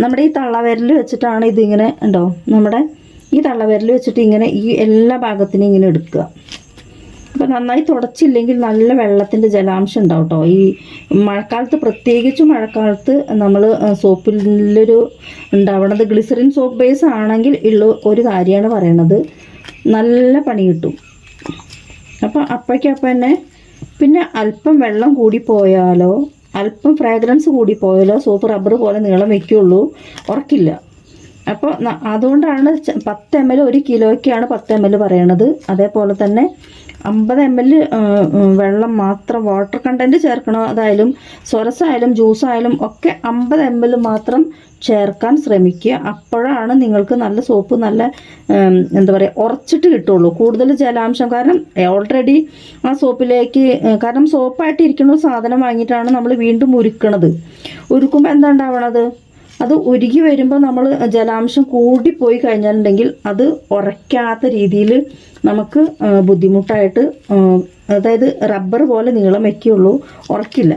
നമ്മുടെ ഈ തള്ളവിരൽ വെച്ചിട്ടാണ് ഇതിങ്ങനെ ഉണ്ടോ? നമ്മുടെ ഈ തള്ളവിരൽ വെച്ചിട്ട് ഇങ്ങനെ ഈ എല്ലാ ഭാഗത്തിനും ഇങ്ങനെ എടുക്കുക. അപ്പോൾ നന്നായി തുടച്ചില്ലെങ്കിൽ നല്ല വെള്ളത്തിന്റെ ജലാംശം ഉണ്ടാവും കേട്ടോ ഈ മഴക്കാലത്ത് പ്രത്യേകിച്ച് മഴക്കാലത്ത് നമ്മൾ സോപ്പിലൊരു ഉണ്ടാവണത് ഗ്ലിസറിൻ സോപ്പ് ബേസ് ആണെങ്കിൽ ഉള്ള ഒരു കാര്യമാണ് പറയണത്. നല്ല പണി കിട്ടും. അപ്പോൾ അപ്പോഴേക്കപ്പം തന്നെ പിന്നെ അല്പം വെള്ളം കൂടി പോയാലോ അല്പം ഫ്രാഗ്രൻസ് കൂടി പോയാലോ സോപ്പ് റബ്ബർ പോലെ നീളം വെക്കുള്ളൂ. ഉറക്കില്ല. അപ്പോൾ അതുകൊണ്ടാണ് പത്ത് എം എൽ ഒരു കിലോയ്ക്കാണ് പത്ത് എം എൽ പറയണത്. അതേപോലെ തന്നെ അമ്പത് എം എൽ വെള്ളം മാത്രം വാട്ടർ കണ്ടന്റ് ചേർക്കണം. അതായാലും സ്വരസായാലും ജ്യൂസായാലും ഒക്കെ അമ്പത് എം എൽ മാത്രം ചേർക്കാൻ ശ്രമിക്കുക. അപ്പോഴാണ് നിങ്ങൾക്ക് നല്ല സോപ്പ് നല്ല എന്താ പറയുക ഉറച്ചിട്ട് കിട്ടുള്ളൂ. കൂടുതൽ ജലാംശം. കാരണം ഓൾറെഡി ആ സോപ്പിലേക്ക് കാരണം സോപ്പായിട്ട് ഇരിക്കുന്ന സാധനം വാങ്ങിയിട്ടാണ് നമ്മൾ വീണ്ടും ഉരുക്കണത്. ഉരുക്കുമ്പോൾ എന്താ ഉണ്ടാവണത്? അത് ഉരുകി വരുമ്പോൾ നമ്മൾ ജലാംശം കൂടിപ്പോയി കഴിഞ്ഞിട്ടുണ്ടെങ്കിൽ അത് ഉറയ്ക്കാത്ത രീതിയിൽ നമുക്ക് ബുദ്ധിമുട്ടായിട്ട് അതായത് റബ്ബർ പോലെ നീളം വയ്ക്കുള്ളൂ ഉറക്കില്ല.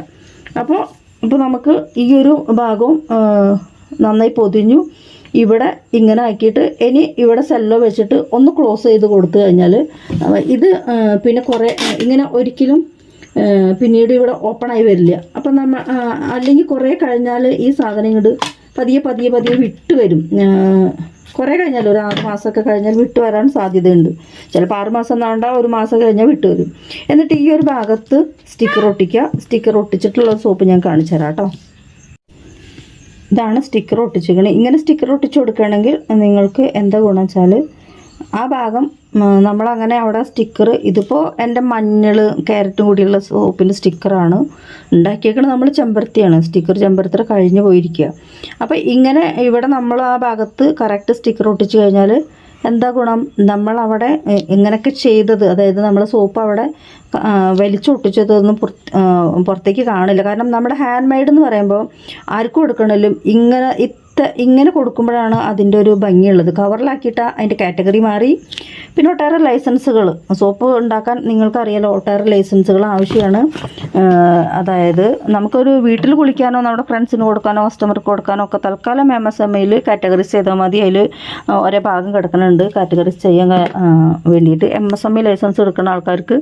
അപ്പോൾ അപ്പോൾ നമുക്ക് ഈ ഒരു ഭാഗവും നന്നായി പൊതിഞ്ഞു ഇവിടെ ഇങ്ങനെ ആക്കിയിട്ട് ഇനി ഇവിടെ സെല്ലോ വെച്ചിട്ട് ഒന്ന് ക്ലോസ് ചെയ്ത് കൊടുത്തു കഴിഞ്ഞാൽ ഇത് പിന്നെ കുറേ ഇങ്ങനെ ഒരിക്കലും പിന്നീട് ഇവിടെ ഓപ്പണായി വരില്ല. അപ്പം നമ്മൾ അല്ലെങ്കിൽ കുറേ കഴിഞ്ഞാൽ ഈ സാധനം ഇങ്ങോട്ട് പതിയെ പതിയെ പതിയെ വിട്ട് വരും. കുറേ കഴിഞ്ഞാൽ ഒരു ആറ് മാസമൊക്കെ കഴിഞ്ഞാൽ വിട്ട് വരാൻ സാധ്യതയുണ്ട്. ചിലപ്പോൾ ആറ് മാസം എന്നാണ്ട ഒരു മാസം കഴിഞ്ഞാൽ വിട്ട് വരും. എന്നിട്ട് ഈ ഒരു ഭാഗത്ത് സ്റ്റിക്കർ ഒട്ടിക്കുക. സ്റ്റിക്കർ ഒട്ടിച്ചിട്ടുള്ള സോപ്പ് ഞാൻ കാണിച്ചു തരാം കേട്ടോ. ഇതാണ് സ്റ്റിക്കർ ഒട്ടിച്ചിരിക്കുന്നത് ഇങ്ങനെ സ്റ്റിക്കർ ഒട്ടിച്ചു കൊടുക്കുകയാണെങ്കിൽ നിങ്ങൾക്ക് എന്താ ഗുണം വെച്ചാൽ ആ ഭാഗം നമ്മളങ്ങനെ അവിടെ സ്റ്റിക്കർ ഇതിപ്പോൾ എന്റെ മഞ്ഞൾ ക്യാരറ്റും കൂടിയുള്ള സോപ്പിന്റെ സ്റ്റിക്കറാണ് ഉണ്ടാക്കിയേക്കുന്നത് നമ്മൾ ചെമ്പരത്തിയാണ്. സ്റ്റിക്കർ ചെമ്പരത്തി കഴിഞ്ഞ് പോയിരിക്കുക. അപ്പോൾ ഇങ്ങനെ ഇവിടെ നമ്മൾ ആ ഭാഗത്ത് കറക്റ്റ് സ്റ്റിക്കർ ഒട്ടിച്ച് കഴിഞ്ഞാൽ എന്താ ഗുണം? നമ്മളവിടെ അവിടെ ഇങ്ങനെയൊക്കെ ചെയ്തത് അതായത് നമ്മൾ സോപ്പ് അവിടെ വലിച്ചു വലിച്ചൊട്ടിച്ചതൊന്നും പുറത്ത് പുറത്തേക്ക് കാണില്ല. കാരണം നമ്മുടെ ഹാൻഡ് മെയ്ഡ് എന്ന് പറയുമ്പോൾ ആർക്കും കൊടുക്കണമെങ്കിലും ഇങ്ങനെ ഇങ്ങനെ കൊടുക്കുമ്പോഴാണ് അതിന്റെ ഒരു ഭംഗിയുള്ളത്. കവറിലാക്കിയിട്ട് അതിന്റെ കാറ്റഗറി മാറി. പിന്നെ ഒട്ടേറെ ലൈസൻസുകൾ. സോപ്പ് ഉണ്ടാക്കാൻ നിങ്ങൾക്കറിയാലോ ഒട്ടേറെ ലൈസൻസുകൾ ആവശ്യമാണ്. അതായത് നമുക്കൊരു വീട്ടിൽ കുളിക്കാനോ നമ്മുടെ ഫ്രണ്ട്സിന് കൊടുക്കാനോ കസ്റ്റമർക്ക് കൊടുക്കാനോ ഒക്കെ തൽക്കാലം എം എസ് എം ഐയിൽ കാറ്റഗറീസ് ചെയ്താൽ മതി. അതിൽ ഒരേ ഭാഗം കിടക്കുന്നുണ്ട്. കാറ്റഗറീസ് ചെയ്യാൻ വേണ്ടിയിട്ട് M S M I licence എടുക്കുന്ന ആൾക്കാർക്ക്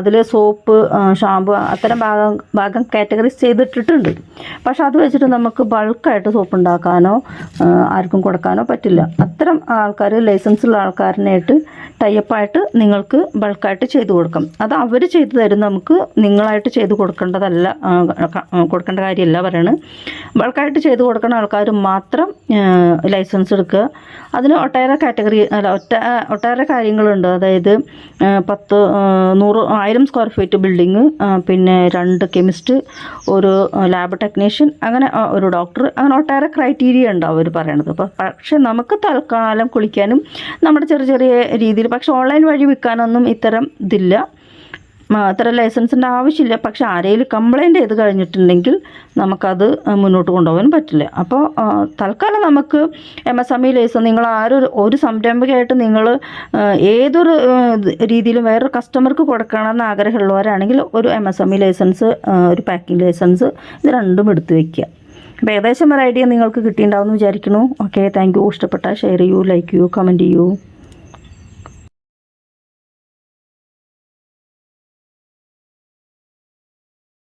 അതിൽ സോപ്പ് ഷാമ്പു അത്തരം ഭാഗം ഭാഗം കാറ്റഗറീസ് ചെയ്തിട്ടിട്ടുണ്ട്. പക്ഷെ അത് വെച്ചിട്ട് നമുക്ക് ബൾക്കായിട്ട് സോപ്പ് ഉണ്ടാക്കാനോ ആർക്കും കൊടുക്കാനോ പറ്റില്ല. അത്തരം ആൾക്കാർ ലൈസൻസ് ഉള്ള ആൾക്കാരനായിട്ട് ടൈപ്പായിട്ട് നിങ്ങൾക്ക് ബൾക്കായിട്ട് ചെയ്തു കൊടുക്കാം. അത് അവർ ചെയ്തു തരും നമുക്ക് നിങ്ങളായിട്ട് ചെയ്തു കൊടുക്കേണ്ടതല്ല കൊടുക്കേണ്ട കാര്യമല്ല പറയണത് ബൾക്കായിട്ട് ചെയ്തു കൊടുക്കുന്ന ആൾക്കാർ മാത്രം ലൈസൻസ് എടുക്കുക. അതിന് ഒട്ടേറെ കാറ്റഗറി അല്ല ഒറ്റ ഒട്ടേറെ കാര്യങ്ങളുണ്ട്. അതായത് പത്ത് നൂറ് ആയിരം സ്ക്വയർ ഫീറ്റ് ബിൽഡിങ് പിന്നെ രണ്ട് കെമിസ്റ്റ് ഒരു ലാബ് ടെക്നീഷ്യൻ അങ്ങനെ ഒരു ഡോക്ടർ അങ്ങനെ ഒട്ടേറെ ക്രൈറ്റീരിയ ഉണ്ടാവും അവർ പറയണത്? അപ്പോൾ പക്ഷേ നമുക്ക് തൽക്കാലം കുളിക്കാനും നമ്മുടെ ചെറിയ ചെറിയ രീതിയിൽ പക്ഷേ ഓൺലൈൻ വഴി വിൽക്കാനൊന്നും ഇത്തരം ഇതില്ല. അത്ര ലൈസൻസിന്റെ ആവശ്യമില്ല. പക്ഷെ ആരെങ്കിലും കംപ്ലൈന്റ് ചെയ്ത് കഴിഞ്ഞിട്ടുണ്ടെങ്കിൽ നമുക്കത് മുന്നോട്ട് കൊണ്ടുപോകാൻ പറ്റില്ല. അപ്പോൾ തൽക്കാലം നമുക്ക് M S M E licence നിങ്ങൾ ആരൊരു ഒരു- സംരംഭകമായിട്ട് നിങ്ങൾ ഏതൊരു രീതിയിലും വേറൊരു കസ്റ്റമർക്ക് കൊടുക്കണമെന്ന് ആഗ്രഹമുള്ളവരാണെങ്കിൽ ഒരു M S M E licence ഒരു പാക്കിംഗ് ലൈസൻസ് ഇത് രണ്ടും എടുത്ത് വയ്ക്കുക അപ്പോൾ ഏകദേശം ഒരു ഐഡിയ നിങ്ങൾക്ക് കിട്ടിയിട്ടുണ്ടാവും എന്ന് വിചാരിക്കുന്നു. ഓക്കെ താങ്ക് യു ഇഷ്ടപ്പെട്ടാൽ ഷെയർ ചെയ്യൂ ലൈക്ക് ചെയ്യൂ കമന്റ് ചെയ്യൂ.